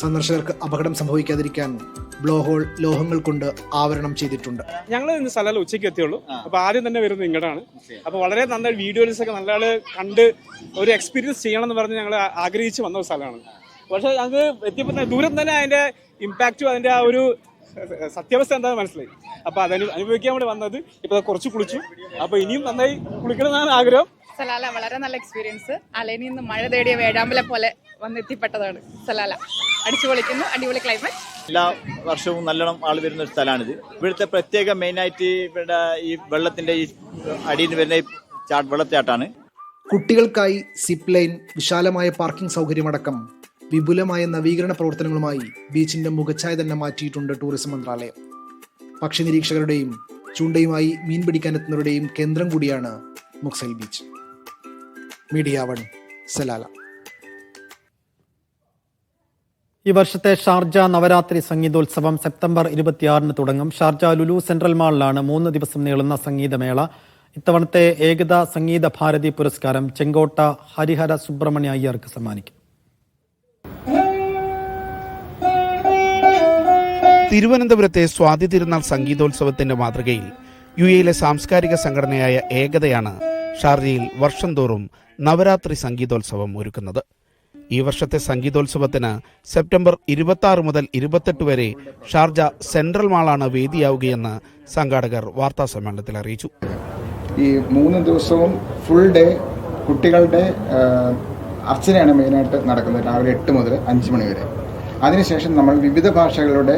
സന്ദർശകർക്ക് അപകടം സംഭവിക്കാതിരിക്കാൻ ബ്ലോ ഹോൾ ലോഹങ്ങൾ കൊണ്ട് ആവരണം ചെയ്തിട്ടുണ്ട്. ഞങ്ങൾ ഇന്ന് സ്ഥലം ഉച്ചയ്ക്ക് എത്തിയുള്ളൂ. അപ്പൊ ആദ്യം തന്നെ വരുന്നത് ഇങ്ങോട്ടാണ് അപ്പൊ വളരെ നല്ല വീഡിയോസ് ഒക്കെ നല്ല ആൾ കണ്ട് ഒരു എക്സ്പീരിയൻസ് ചെയ്യണം എന്ന് പറഞ്ഞ് ഞങ്ങൾ ആഗ്രഹിച്ച് വന്ന ഒരു സ്ഥലമാണ്. പക്ഷെ ഞങ്ങൾക്ക് എത്തിയപ്പോൾ തന്നെ ദൂരം തന്നെ അതിന്റെ ഇമ്പാക്റ്റും അതിന്റെ ആ ഒരു സത്യാവസ്ഥ എന്താണെന്ന് മനസ്സിലായി. അപ്പൊ അത് അനുഭവിക്കാൻ വേണ്ടി വന്നത് ഇപ്പൊ കുറച്ച് കുളിച്ചു. അപ്പൊ ഇനിയും നന്നായി കുളിക്കണമെന്നാണ് ആഗ്രഹം. സലാല വളരെ നല്ല എക്സ്പീരിയൻസ് അലേനി നിന്ന് മഴ തേടിയ വേഴാമ്പലെ പോലെ വന്നെത്തിപ്പെട്ടതാണ് സലാല. അടിച്ചു പൊളിക്കുന്നു അടിപൊളി ക്ലൈമറ്റ് എല്ലാ വർഷവും നല്ലോണം ആൾ വരുന്ന ഒരു സ്ഥലമാണിത്. ഇവിടുത്തെ പ്രത്യേക മെയിനായിട്ട് ഇവിടെ ഈ വെള്ളത്തിന്റെ ഈ അടിയിൽ നിന്ന് വരുന്ന ഈ വെള്ളച്ചാട്ടാണ് കുട്ടികൾക്കായി സിപ്പ് ലൈൻ വിശാലമായ പാർക്കിംഗ് സൗകര്യമടക്കം വിപുലമായ നവീകരണ പ്രവർത്തനങ്ങളുമായി ബീച്ചിന്റെ മുഖച്ഛായ തന്നെ മാറ്റിയിട്ടുണ്ട് ടൂറിസം മന്ത്രാലയം. പക്ഷി നിരീക്ഷകരുടെയും ചൂണ്ടയുമായി മീൻ പിടിക്കാനെത്തുന്നവരുടെയും കേന്ദ്രം കൂടിയാണ് Mughsail beach. Media one Salalah. ഈ വർഷത്തെ ഷാർജ നവരാത്രി സംഗീതോത്സവം സെപ്റ്റംബർ ഇരുപത്തിയാറിന് തുടങ്ങും. ഷാർജ ലുലു സെൻട്രൽ മാളിലാണ് മൂന്ന് ദിവസം നീളുന്ന സംഗീതമേള. ഇത്തവണത്തെ ഏകതാ സംഗീത ഭാരതി പുരസ്കാരം ചെങ്കോട്ട ഹരിഹര സുബ്രഹ്മണ്യ അയ്യർക്ക് സമ്മാനിക്കും. തിരുവനന്തപുരത്തെ സ്വാതി തിരുനാൾ സംഗീതോത്സവത്തിന്റെ മാതൃകയിൽ യു എയിലെ സാംസ്കാരിക സംഘടനയായ ഏകതയാണ് ഷാർജയിൽ വർഷം തോറും നവരാത്രി സംഗീതോത്സവം ഒരുക്കുന്നത്. ഈ വർഷത്തെ സംഗീതോത്സവത്തിന് സെപ്റ്റംബർ ഇരുപത്തി മുതൽ ഇരുപത്തെട്ട് വരെ ഷാർജ സെൻട്രൽ മാളാണ് വേദിയാവുകയെന്ന് സംഘാടകർ വാർത്താ സമ്മേളനത്തിൽ അറിയിച്ചു. ഈ മൂന്ന് ദിവസവും ഫുൾ ഡേ കുട്ടികളുടെ അർച്ചനയാണ് മെയിനായിട്ട് നടക്കുന്നത് രാവിലെ എട്ട് മുതൽ അഞ്ച് മണി വരെ. അതിനുശേഷം നമ്മൾ വിവിധ ഭാഷകളുടെ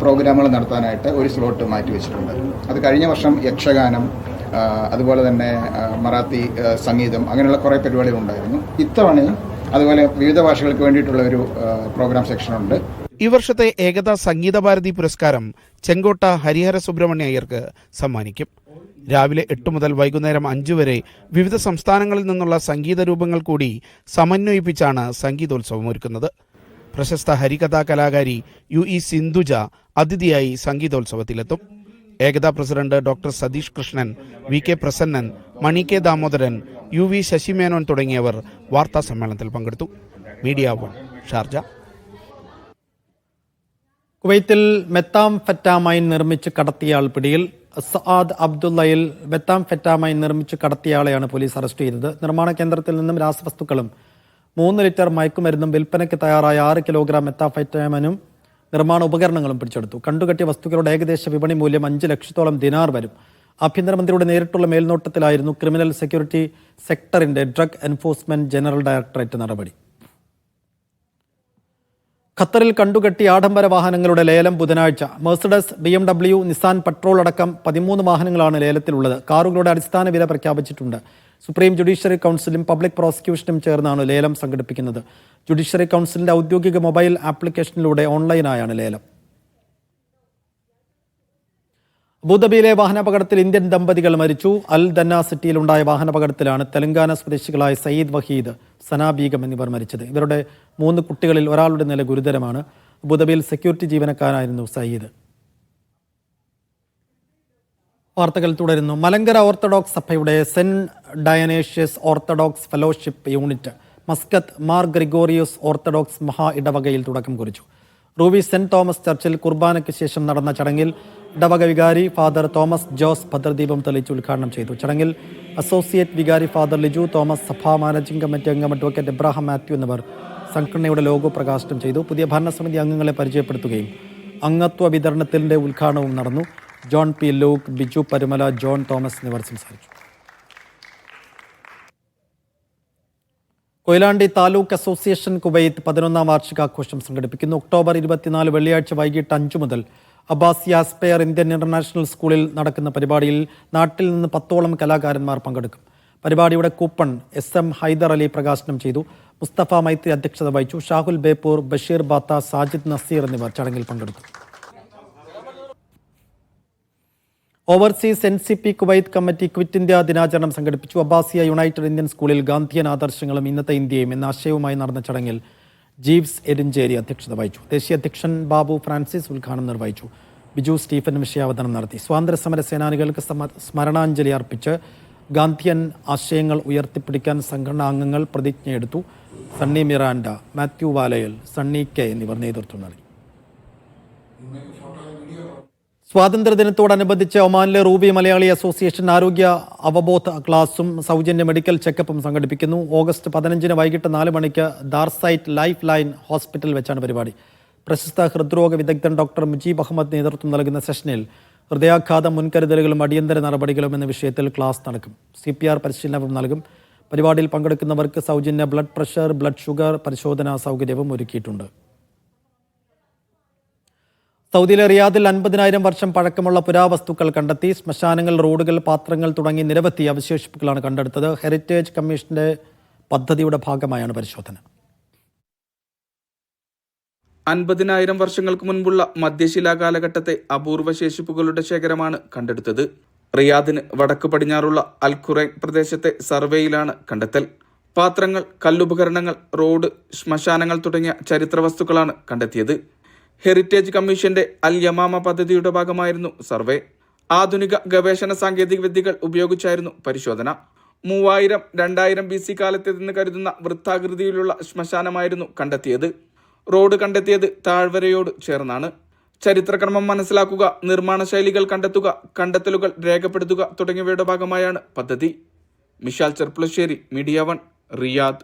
പ്രോഗ്രാമുകൾ നടത്താനായിട്ട് ഒരു സ്ലോട്ട് മാറ്റി വെച്ചിട്ടുണ്ട്. അത് കഴിഞ്ഞ വർഷം യക്ഷഗാനം അതുപോലെ തന്നെ മറാത്തി സംഗീതം അങ്ങനെയുള്ള കുറേ പരിപാടികൾ ഉണ്ടായിരുന്നു. ഇത്തവണ അതുപോലെ വിവിധ ഭാഷകൾക്ക് വേണ്ടിയിട്ടുള്ള ഒരു പ്രോഗ്രാം സെക്ഷനുണ്ട് ഈ വർഷത്തെ ഏകതാ സംഗീത ഭാരതി പുരസ്കാരം ചെങ്കോട്ട ഹരിഹര സുബ്രഹ്മണ്യ അയ്യർക്ക് സമ്മാനിക്കും. രാവിലെ എട്ട് മുതൽ വൈകുന്നേരം അഞ്ചു വരെ വിവിധ സംസ്ഥാനങ്ങളിൽ നിന്നുള്ള സംഗീത രൂപങ്ങൾ കൂടി സമന്വയിപ്പിച്ചാണ് സംഗീതോത്സവം ഒരുക്കുന്നത്. പ്രശസ്ത ഹരികഥാ കലാകാരി യു ഇ സിന്ധുജ അതിഥിയായി സംഗീതോത്സവത്തിലെത്തും. Ekta president doctor Satheesh Krishnan V K Prasannan Mani K Damodaran U V Sasi Menon തുടങ്ങിയവർ വാർത്താ സമ്മേളനത്തിൽ പങ്കെടുത്തു. Media one Sharjah. കുവൈത്തിൽ മെത്താം ഫെറ്റാമൈൻ നിർമ്മിച്ച് കടത്തിയാൾ പിടിയിൽ സആദ് അബ്ദുള്ളയിൽ മെത്താം ഫെറ്റാമൈൻ നിർമ്മിച്ച് കടത്തിയയാളെയാണ് പോലീസ് അറസ്റ്റ് ചെയ്തത്. നിർമ്മാണ കേന്ദ്രത്തിൽ നിന്നും രാസവസ്തുക്കളും മൂന്ന് ലിറ്റർ മയക്കുമരുന്നും വിൽപ്പനയ്ക്ക് തയ്യാറായ ആറ് കിലോഗ്രാം മെത്താഫൈറ്റമനും നിർമ്മാണ ഉപകരണങ്ങളും പിടിച്ചെടുത്തു. കണ്ടുകെട്ടിയ വസ്തുക്കളുടെ ഏകദേശ വിപണി മൂല്യം അഞ്ച് ലക്ഷത്തോളം ദിനാർ വരും. ആഭ്യന്തരമന്ത്രിയുടെ നേരിട്ടുള്ള മേൽനോട്ടത്തിലായിരുന്നു ക്രിമിനൽ സെക്യൂരിറ്റി സെക്ടറിന്റെ ഡ്രഗ് എൻഫോഴ്സ്മെന്റ് ജനറൽ ഡയറക്ടറേറ്റ് നടപടി. ഖത്തറിൽ കണ്ടുകെട്ടി ആഡംബര വാഹനങ്ങളുടെ ലേലം ബുധനാഴ്ച. Mercedes B M W Nissan Patrol അടക്കം പതിമൂന്ന് വാഹനങ്ങളാണ് ലേലത്തിലുള്ളത്. കാറുകളുടെ അടിസ്ഥാന വില പ്രഖ്യാപിച്ചിട്ടുണ്ട്. സുപ്രീം ജുഡീഷ്യറി കൗൺസിലും പബ്ലിക് പ്രോസിക്യൂഷനും ചേർന്നാണ് ലേലം സംഘടിപ്പിക്കുന്നത്. ജുഡീഷ്യറി കൗൺസിലിന്റെ ഔദ്യോഗിക മൊബൈൽ ആപ്ലിക്കേഷനിലൂടെ ഓൺലൈനായാണ് ലേലം. അബുദാബിയിലെ വാഹനാപകടത്തിൽ ഇന്ത്യൻ ദമ്പതികൾ മരിച്ചു. അൽ ദന്ന സിറ്റിയിലുണ്ടായ വാഹനാപകടത്തിലാണ് തെലങ്കാന സ്വദേശികളായ സയ്യിദ് വഹീദ് സനാ ബീഗം എന്നിവർ മരിച്ചത്. ഇവരുടെ മൂന്ന് കുട്ടികളിൽ ഒരാളുടെ നില ഗുരുതരമാണ്. അബുദാബിയിൽ സെക്യൂരിറ്റി ജീവനക്കാരായിരുന്നു സയ്യിദ്. വാർത്തകൾ തുടരുന്നു. മലങ്കര ഓർത്തഡോക്സ് സഭയുടെ Saint Dionysius Orthodox fellowship unit Muscat Mar Gregorios Orthodox മഹാ ഇടവകയിൽ തുടക്കം കുറിച്ചു. റൂവി സെന്റ് തോമസ് ചർച്ചിൽ കുർബാനയ്ക്ക് ശേഷം നടന്ന ചടങ്ങിൽ ഇടവക വികാരി ഫാദർ തോമസ് ജോസ് ഭദ്രദീപം തെളിച്ച് ഉദ്ഘാടനം ചെയ്തു. ചടങ്ങിൽ അസോസിയേറ്റ് വികാരി ഫാദർ ലിജു തോമസ് സഭാ മാനേജിംഗ് കമ്മിറ്റി അംഗം അഡ്വക്കേറ്റ് എബ്രാഹാം മാത്യു എന്നിവർ സംഘടനയുടെ ലോഗോ പ്രകാശനം ചെയ്തു. പുതിയ ഭരണസമിതി അംഗങ്ങളെ പരിചയപ്പെടുത്തുകയും അംഗത്വ വിതരണത്തിന്റെ ഉദ്ഘാടനവും നടന്നു. ജോൺ പി ലൂക്ക് ബിജു പരുമല ജോൺ തോമസ് എന്നിവർ സംസാരിച്ചു. കൊയിലാണ്ടി താലൂക്ക് അസോസിയേഷൻ കുവൈത്ത് പതിനൊന്നാം വാർഷികാഘോഷം സംഘടിപ്പിക്കുന്നു. ഒക്ടോബർ ഇരുപത്തിനാല് വെള്ളിയാഴ്ച വൈകിട്ട് അഞ്ചു മുതൽ അബ്ബാസിയ സ്പെയർ ഇന്ത്യൻ ഇന്റർനാഷണൽ സ്കൂളിൽ നടക്കുന്ന പരിപാടിയിൽ നാട്ടിൽ നിന്ന് പത്തോളം കലാകാരന്മാർ പങ്കെടുക്കും. പരിപാടിയുടെ coupon S M Haider Ali പ്രകാശനം ചെയ്തു. മുസ്തഫ മൈത്രി അധ്യക്ഷത വഹിച്ചു. ഷാഹുൽ ബേപ്പൂർ ബഷീർ ബാത്ത സാജിദ് നസീർ എന്നിവർ ചടങ്ങിൽ പങ്കെടുത്തു. Overseas N C P Kuwait committee quit India ദിനാചരണം സംഘടിപ്പിച്ചു. അബ്ബാസിയ യുണൈറ്റഡ് ഇന്ത്യൻ സ്കൂളിൽ ഗാന്ധിയൻ ആദർശങ്ങളും ഇന്നത്തെ ഇന്ത്യയും എന്ന ആശയവുമായി നടന്ന ചടങ്ങിൽ ജീവ്സ് എരിഞ്ചേരി അധ്യക്ഷത വഹിച്ചു. ദേശീയ അധ്യക്ഷൻ ബാബു ഫ്രാൻസിസ് ഉദ്ഘാടനം നിർവഹിച്ചു. ബിജു സ്റ്റീഫൻ വിഷയാവതരണം നടത്തി. സ്വാതന്ത്ര്യ സമര സേനാനികൾക്ക് സമ- സ്മരണാഞ്ജലി അർപ്പിച്ച് ഗാന്ധിയൻ ആശയങ്ങൾ ഉയർത്തിപ്പിടിക്കാൻ സംഘടനാ അംഗങ്ങൾ പ്രതിജ്ഞയെടുത്തു സണ്ണി മിറാൻഡ മാത്യു വാലയൽ സണ്ണി കെ എന്നിവർ നേതൃത്വം നൽകി. സ്വാതന്ത്ര്യദിനത്തോടനുബന്ധിച്ച് ഒമാനിലെ റൂബി മലയാളി അസോസിയേഷൻ ആരോഗ്യ അവബോധ ക്ലാസും സൗജന്യ മെഡിക്കൽ ചെക്കപ്പും സംഘടിപ്പിക്കുന്നു. ഓഗസ്റ്റ് പതിനഞ്ചിന് വൈകിട്ട് നാല് മണിക്ക് ദാർസൈറ്റ് ലൈഫ് ലൈൻ ഹോസ്പിറ്റൽ വെച്ചാണ് പരിപാടി. പ്രശസ്ത ഹൃദ്രോഗ വിദഗ്ധൻ ഡോക്ടർ മുജീബ് അഹമ്മദ് നേതൃത്വം നൽകുന്ന സെഷനിൽ ഹൃദയാഘാതം മുൻകരുതലുകളും അടിയന്തര നടപടികളും എന്ന വിഷയത്തിൽ ക്ലാസ് നടക്കും. സി പി ആർ പരിശീലനവും നൽകും. പരിപാടിയിൽ പങ്കെടുക്കുന്നവർക്ക് സൗജന്യ ബ്ലഡ് പ്രഷർ ബ്ലഡ് ഷുഗർ പരിശോധനാ സൗകര്യവും ഒരുക്കിയിട്ടുണ്ട്. സൗദിയിലെ റിയാദിൽ അൻപതിനായിരം വർഷം പഴക്കമുള്ള പുരാവസ്തുക്കൾ കണ്ടെത്തി ശ്മശാനങ്ങൾ റോഡുകൾ പാത്രങ്ങൾ തുടങ്ങി നിരവധി അവശേഷിപ്പുകളാണ് കണ്ടെടുത്തത്. ഹെറിറ്റേജ് കമ്മീഷന്റെ പദ്ധതിയുടെ ഭാഗമായാണ് പരിശോധന. അൻപതിനായിരം വർഷങ്ങൾക്ക് മുൻപുള്ള മധ്യശിലാ കാലഘട്ടത്തെ അപൂർവ ശേഷിപ്പുകളുടെ ശേഖരമാണ് കണ്ടെടുത്തത്. റിയാദിന് വടക്ക് പടിഞ്ഞാറുള്ള അൽഖുറൈൻ പ്രദേശത്തെ സർവേയിലാണ് കണ്ടെത്തൽ. പാത്രങ്ങൾ കല്ലുപകരണങ്ങൾ റോഡ് ശ്മശാനങ്ങൾ തുടങ്ങിയ ചരിത്ര വസ്തുക്കളാണ് കണ്ടെത്തിയത്. ഹെറിറ്റേജ് കമ്മീഷന്റെ അൽ യമാമ പദ്ധതിയുടെ ഭാഗമായിരുന്നു സർവേ. ആധുനിക ഗവേഷണ സാങ്കേതിക വിദ്യകൾ ഉപയോഗിച്ചായിരുന്നു പരിശോധന. മൂവായിരം രണ്ടായിരം ബി സി കാലത്തേതെന്ന് കരുതുന്ന വൃത്താകൃതിയിലുള്ള ശ്മശാനമായിരുന്നു കണ്ടെത്തിയത്. റോഡ് കണ്ടെത്തിയത് താഴ്വരയോട് ചേർന്നാണ്. ചരിത്രക്രമം മനസ്സിലാക്കുക നിർമ്മാണ ശൈലികൾ കണ്ടെത്തുക കണ്ടെത്തലുകൾ രേഖപ്പെടുത്തുക തുടങ്ങിയവയുടെ ഭാഗമായാണ് പദ്ധതി. Mishal Cherpulassery media one Riyadh.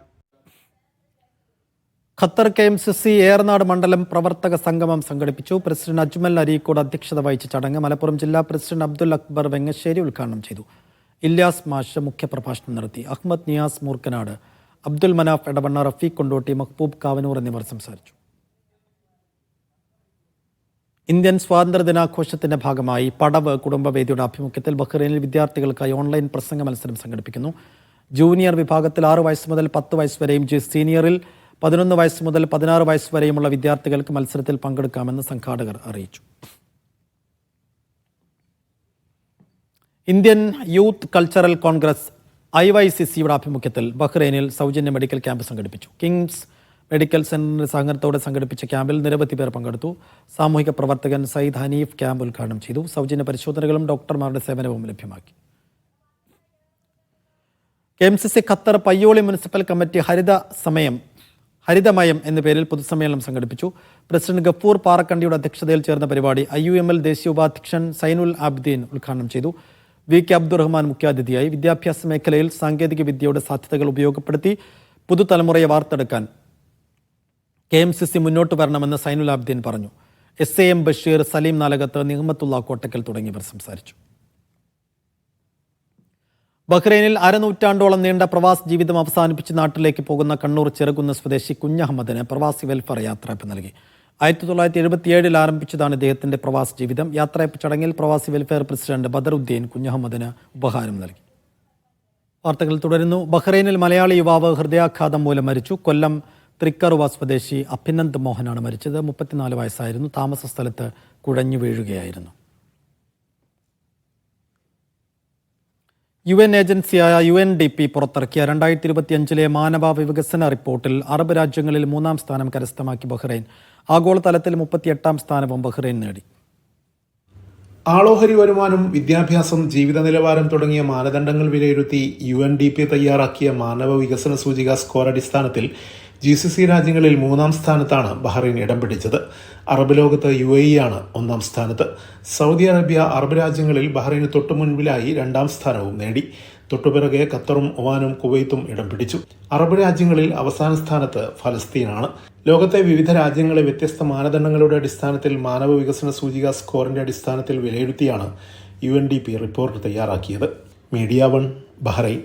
Qatar K M C C Eranad മണ്ഡലം പ്രവർത്തക സംഗമം സംഘടിപ്പിച്ചു. പ്രസിഡന്റ് അജ്മൽ അരീക്കോട് അധ്യക്ഷത വഹിച്ച ചടങ്ങ് മലപ്പുറം ജില്ലാ പ്രസിഡന്റ് അബ്ദുൽ അക്ബർ വെങ്ങശ്ശേരി ഉദ്ഘാടനം ചെയ്തു. ഇല്യാസ് മാഷ് മുഖ്യപ്രഭാഷണം നടത്തി. അഹ്മദ് നിയാസ് മൂർക്കനാട് അബ്ദുൽ മനാഫ് എടവണ്ണ റഫീഖ് കൊണ്ടോട്ടി മഹ്ബൂബ് കാവനൂർ എന്നിവർ സംസാരിച്ചു. ഇന്ത്യൻ സ്വാതന്ത്ര്യ ദിനാഘോഷത്തിന്റെ ഭാഗമായി പടവ് കുടുംബവേദിയുടെ ആഭിമുഖ്യത്തിൽ ബഹ്റൈനിൽ വിദ്യാർത്ഥികൾക്കായി ഓൺലൈൻ പ്രസംഗ മത്സരം സംഘടിപ്പിക്കുന്നു. ജൂനിയർ വിഭാഗത്തിൽ ആറ് വയസ്സ് മുതൽ പത്ത് വയസ്സ് വരെയും സീനിയറിൽ പതിനൊന്ന് വയസ്സ് മുതൽ പതിനാറ് വയസ്സ് വരെയുമുള്ള വിദ്യാർത്ഥികൾക്ക് മത്സരത്തിൽ പങ്കെടുക്കാമെന്ന് സംഘാടകർ അറിയിച്ചു. Indian youth cultural congress I Y C സിയുടെ ആഭിമുഖ്യത്തിൽ ബഹ്റൈനിൽ സൗജന്യ മെഡിക്കൽ ക്യാമ്പ് സംഘടിപ്പിച്ചു. കിങ്സ് മെഡിക്കൽ സെന്ററിന്റെ സഹകരണത്തോടെ സംഘടിപ്പിച്ച ക്യാമ്പിൽ നിരവധി പേർ പങ്കെടുത്തു. സാമൂഹിക പ്രവർത്തകൻ സയ്യിദ് ഹനീഫ് ക്യാമ്പ് ഉദ്ഘാടനം ചെയ്തു. സൗജന്യ പരിശോധനകളും ഡോക്ടർമാരുടെ സേവനവും ലഭ്യമാക്കി. K M C C Qatar Payyoli municipal committee ഹരിത സമയം ഹരിതമയം എന്ന പേരിൽ പൊതുസമ്മേളനം സംഘടിപ്പിച്ചു. പ്രസിഡന്റ് ഗഫൂർ പാറക്കണ്ടിയുടെ അധ്യക്ഷതയിൽ ചേർന്ന പരിപാടി ഐ യു എം എൽ ദേശീയ ഉപാധ്യക്ഷൻ സൈനുൽ ആബ്ദീൻ ഉദ്ഘാടനം ചെയ്തു. വി കെ അബ്ദുറഹ്മാൻ മുഖ്യാതിഥിയായി വിദ്യാഭ്യാസ മേഖലയിൽ സാങ്കേതിക വിദ്യയുടെ സാധ്യതകൾ ഉപയോഗപ്പെടുത്തി പുതുതലമുറയെ വാർത്തെടുക്കാൻ കെ എം സി സി മുന്നോട്ട് വരണമെന്ന് സൈനുൽ ആബ്ദീൻ പറഞ്ഞു. S A M Basheer Saleem Nalakath Nihmathulla Kottakkal തുടങ്ങിയവർ സംസാരിച്ചു. ബഹ്റൈനിൽ അരനൂറ്റാണ്ടോളം നീണ്ട പ്രവാസി ജീവിതം അവസാനിപ്പിച്ച് നാട്ടിലേക്ക് പോകുന്ന കണ്ണൂർ ചെറുകുന്ന് സ്വദേശി കുഞ്ഞഹമ്മദിന് പ്രവാസി വെൽഫെയർ യാത്രയപ്പ് നൽകി. ആയിരത്തി തൊള്ളായിരത്തി എഴുപത്തിയേഴിൽ ആരംഭിച്ചതാണ് ഇദ്ദേഹത്തിന്റെ പ്രവാസ ജീവിതം. യാത്രയപ്പ് ചടങ്ങിൽ പ്രവാസി വെൽഫെയർ പ്രസിഡന്റ് ബദറുദ്ദീൻ കുഞ്ഞഹമ്മദിന് ഉപഹാരം നൽകി. വാർത്തകൾ തുടരുന്നു. ബഹ്റൈനിൽ മലയാളി യുവാവ് ഹൃദയാഘാതം മൂലം മരിച്ചു. കൊല്ലം തൃക്കറുവ സ്വദേശി അഭിനന്ദ് മോഹനാണ് മരിച്ചത്. മുപ്പത്തിനാല് വയസ്സായിരുന്നു. താമസ സ്ഥലത്ത് കുഴഞ്ഞു വീഴുകയായിരുന്നു. യു എൻ ഏജൻസിയായ യു എൻ ഡി പി പുറത്തിറക്കിയ രണ്ടായിരത്തി ഇരുപത്തിയഞ്ചിലെ മാനവ വികസന റിപ്പോർട്ടിൽ അറബ് രാജ്യങ്ങളിൽ മൂന്നാം സ്ഥാനം കരസ്ഥമാക്കി ബഹ്റൈൻ. ആഗോളതലത്തിൽ മുപ്പത്തിയെട്ടാം സ്ഥാനവും ബഹ്റൈൻ നേടി. ആളോഹരി വരുമാനം വിദ്യാഭ്യാസം ജീവിത നിലവാരം തുടങ്ങിയ മാനദണ്ഡങ്ങൾ വിലയിരുത്തി യു എൻ ഡി പി തയ്യാറാക്കിയ മാനവ വികസന സൂചിക സ്കോർ അടിസ്ഥാനത്തിൽ ജി സി സി രാജ്യങ്ങളിൽ മൂന്നാം സ്ഥാനത്താണ് ബഹ്റൈൻ ഇടം പിടിച്ചത്. അറബ് ലോകത്ത് യു എ ആണ് ഒന്നാം സ്ഥാനത്ത്. സൗദി അറേബ്യ അറബ് രാജ്യങ്ങളിൽ ബഹ്റൈന് തൊട്ടു മുൻപിലായി രണ്ടാം സ്ഥാനവും നേടി. തൊട്ടുപിറകെ ഖത്തറും ഒവാനും കുവൈത്തും ഇടം പിടിച്ചു. അറബ് രാജ്യങ്ങളിൽ അവസാന സ്ഥാനത്ത് ഫലസ്തീനാണ് ലോകത്തെ വിവിധ രാജ്യങ്ങളെ വ്യത്യസ്ത മാനദണ്ഡങ്ങളുടെ അടിസ്ഥാനത്തിൽ മാനവ വികസന സൂചിക സ്കോറിന്റെ അടിസ്ഥാനത്തിൽ വിലയിരുത്തിയാണ് യു റിപ്പോർട്ട് തയ്യാറാക്കിയത്. Media one Bahrain.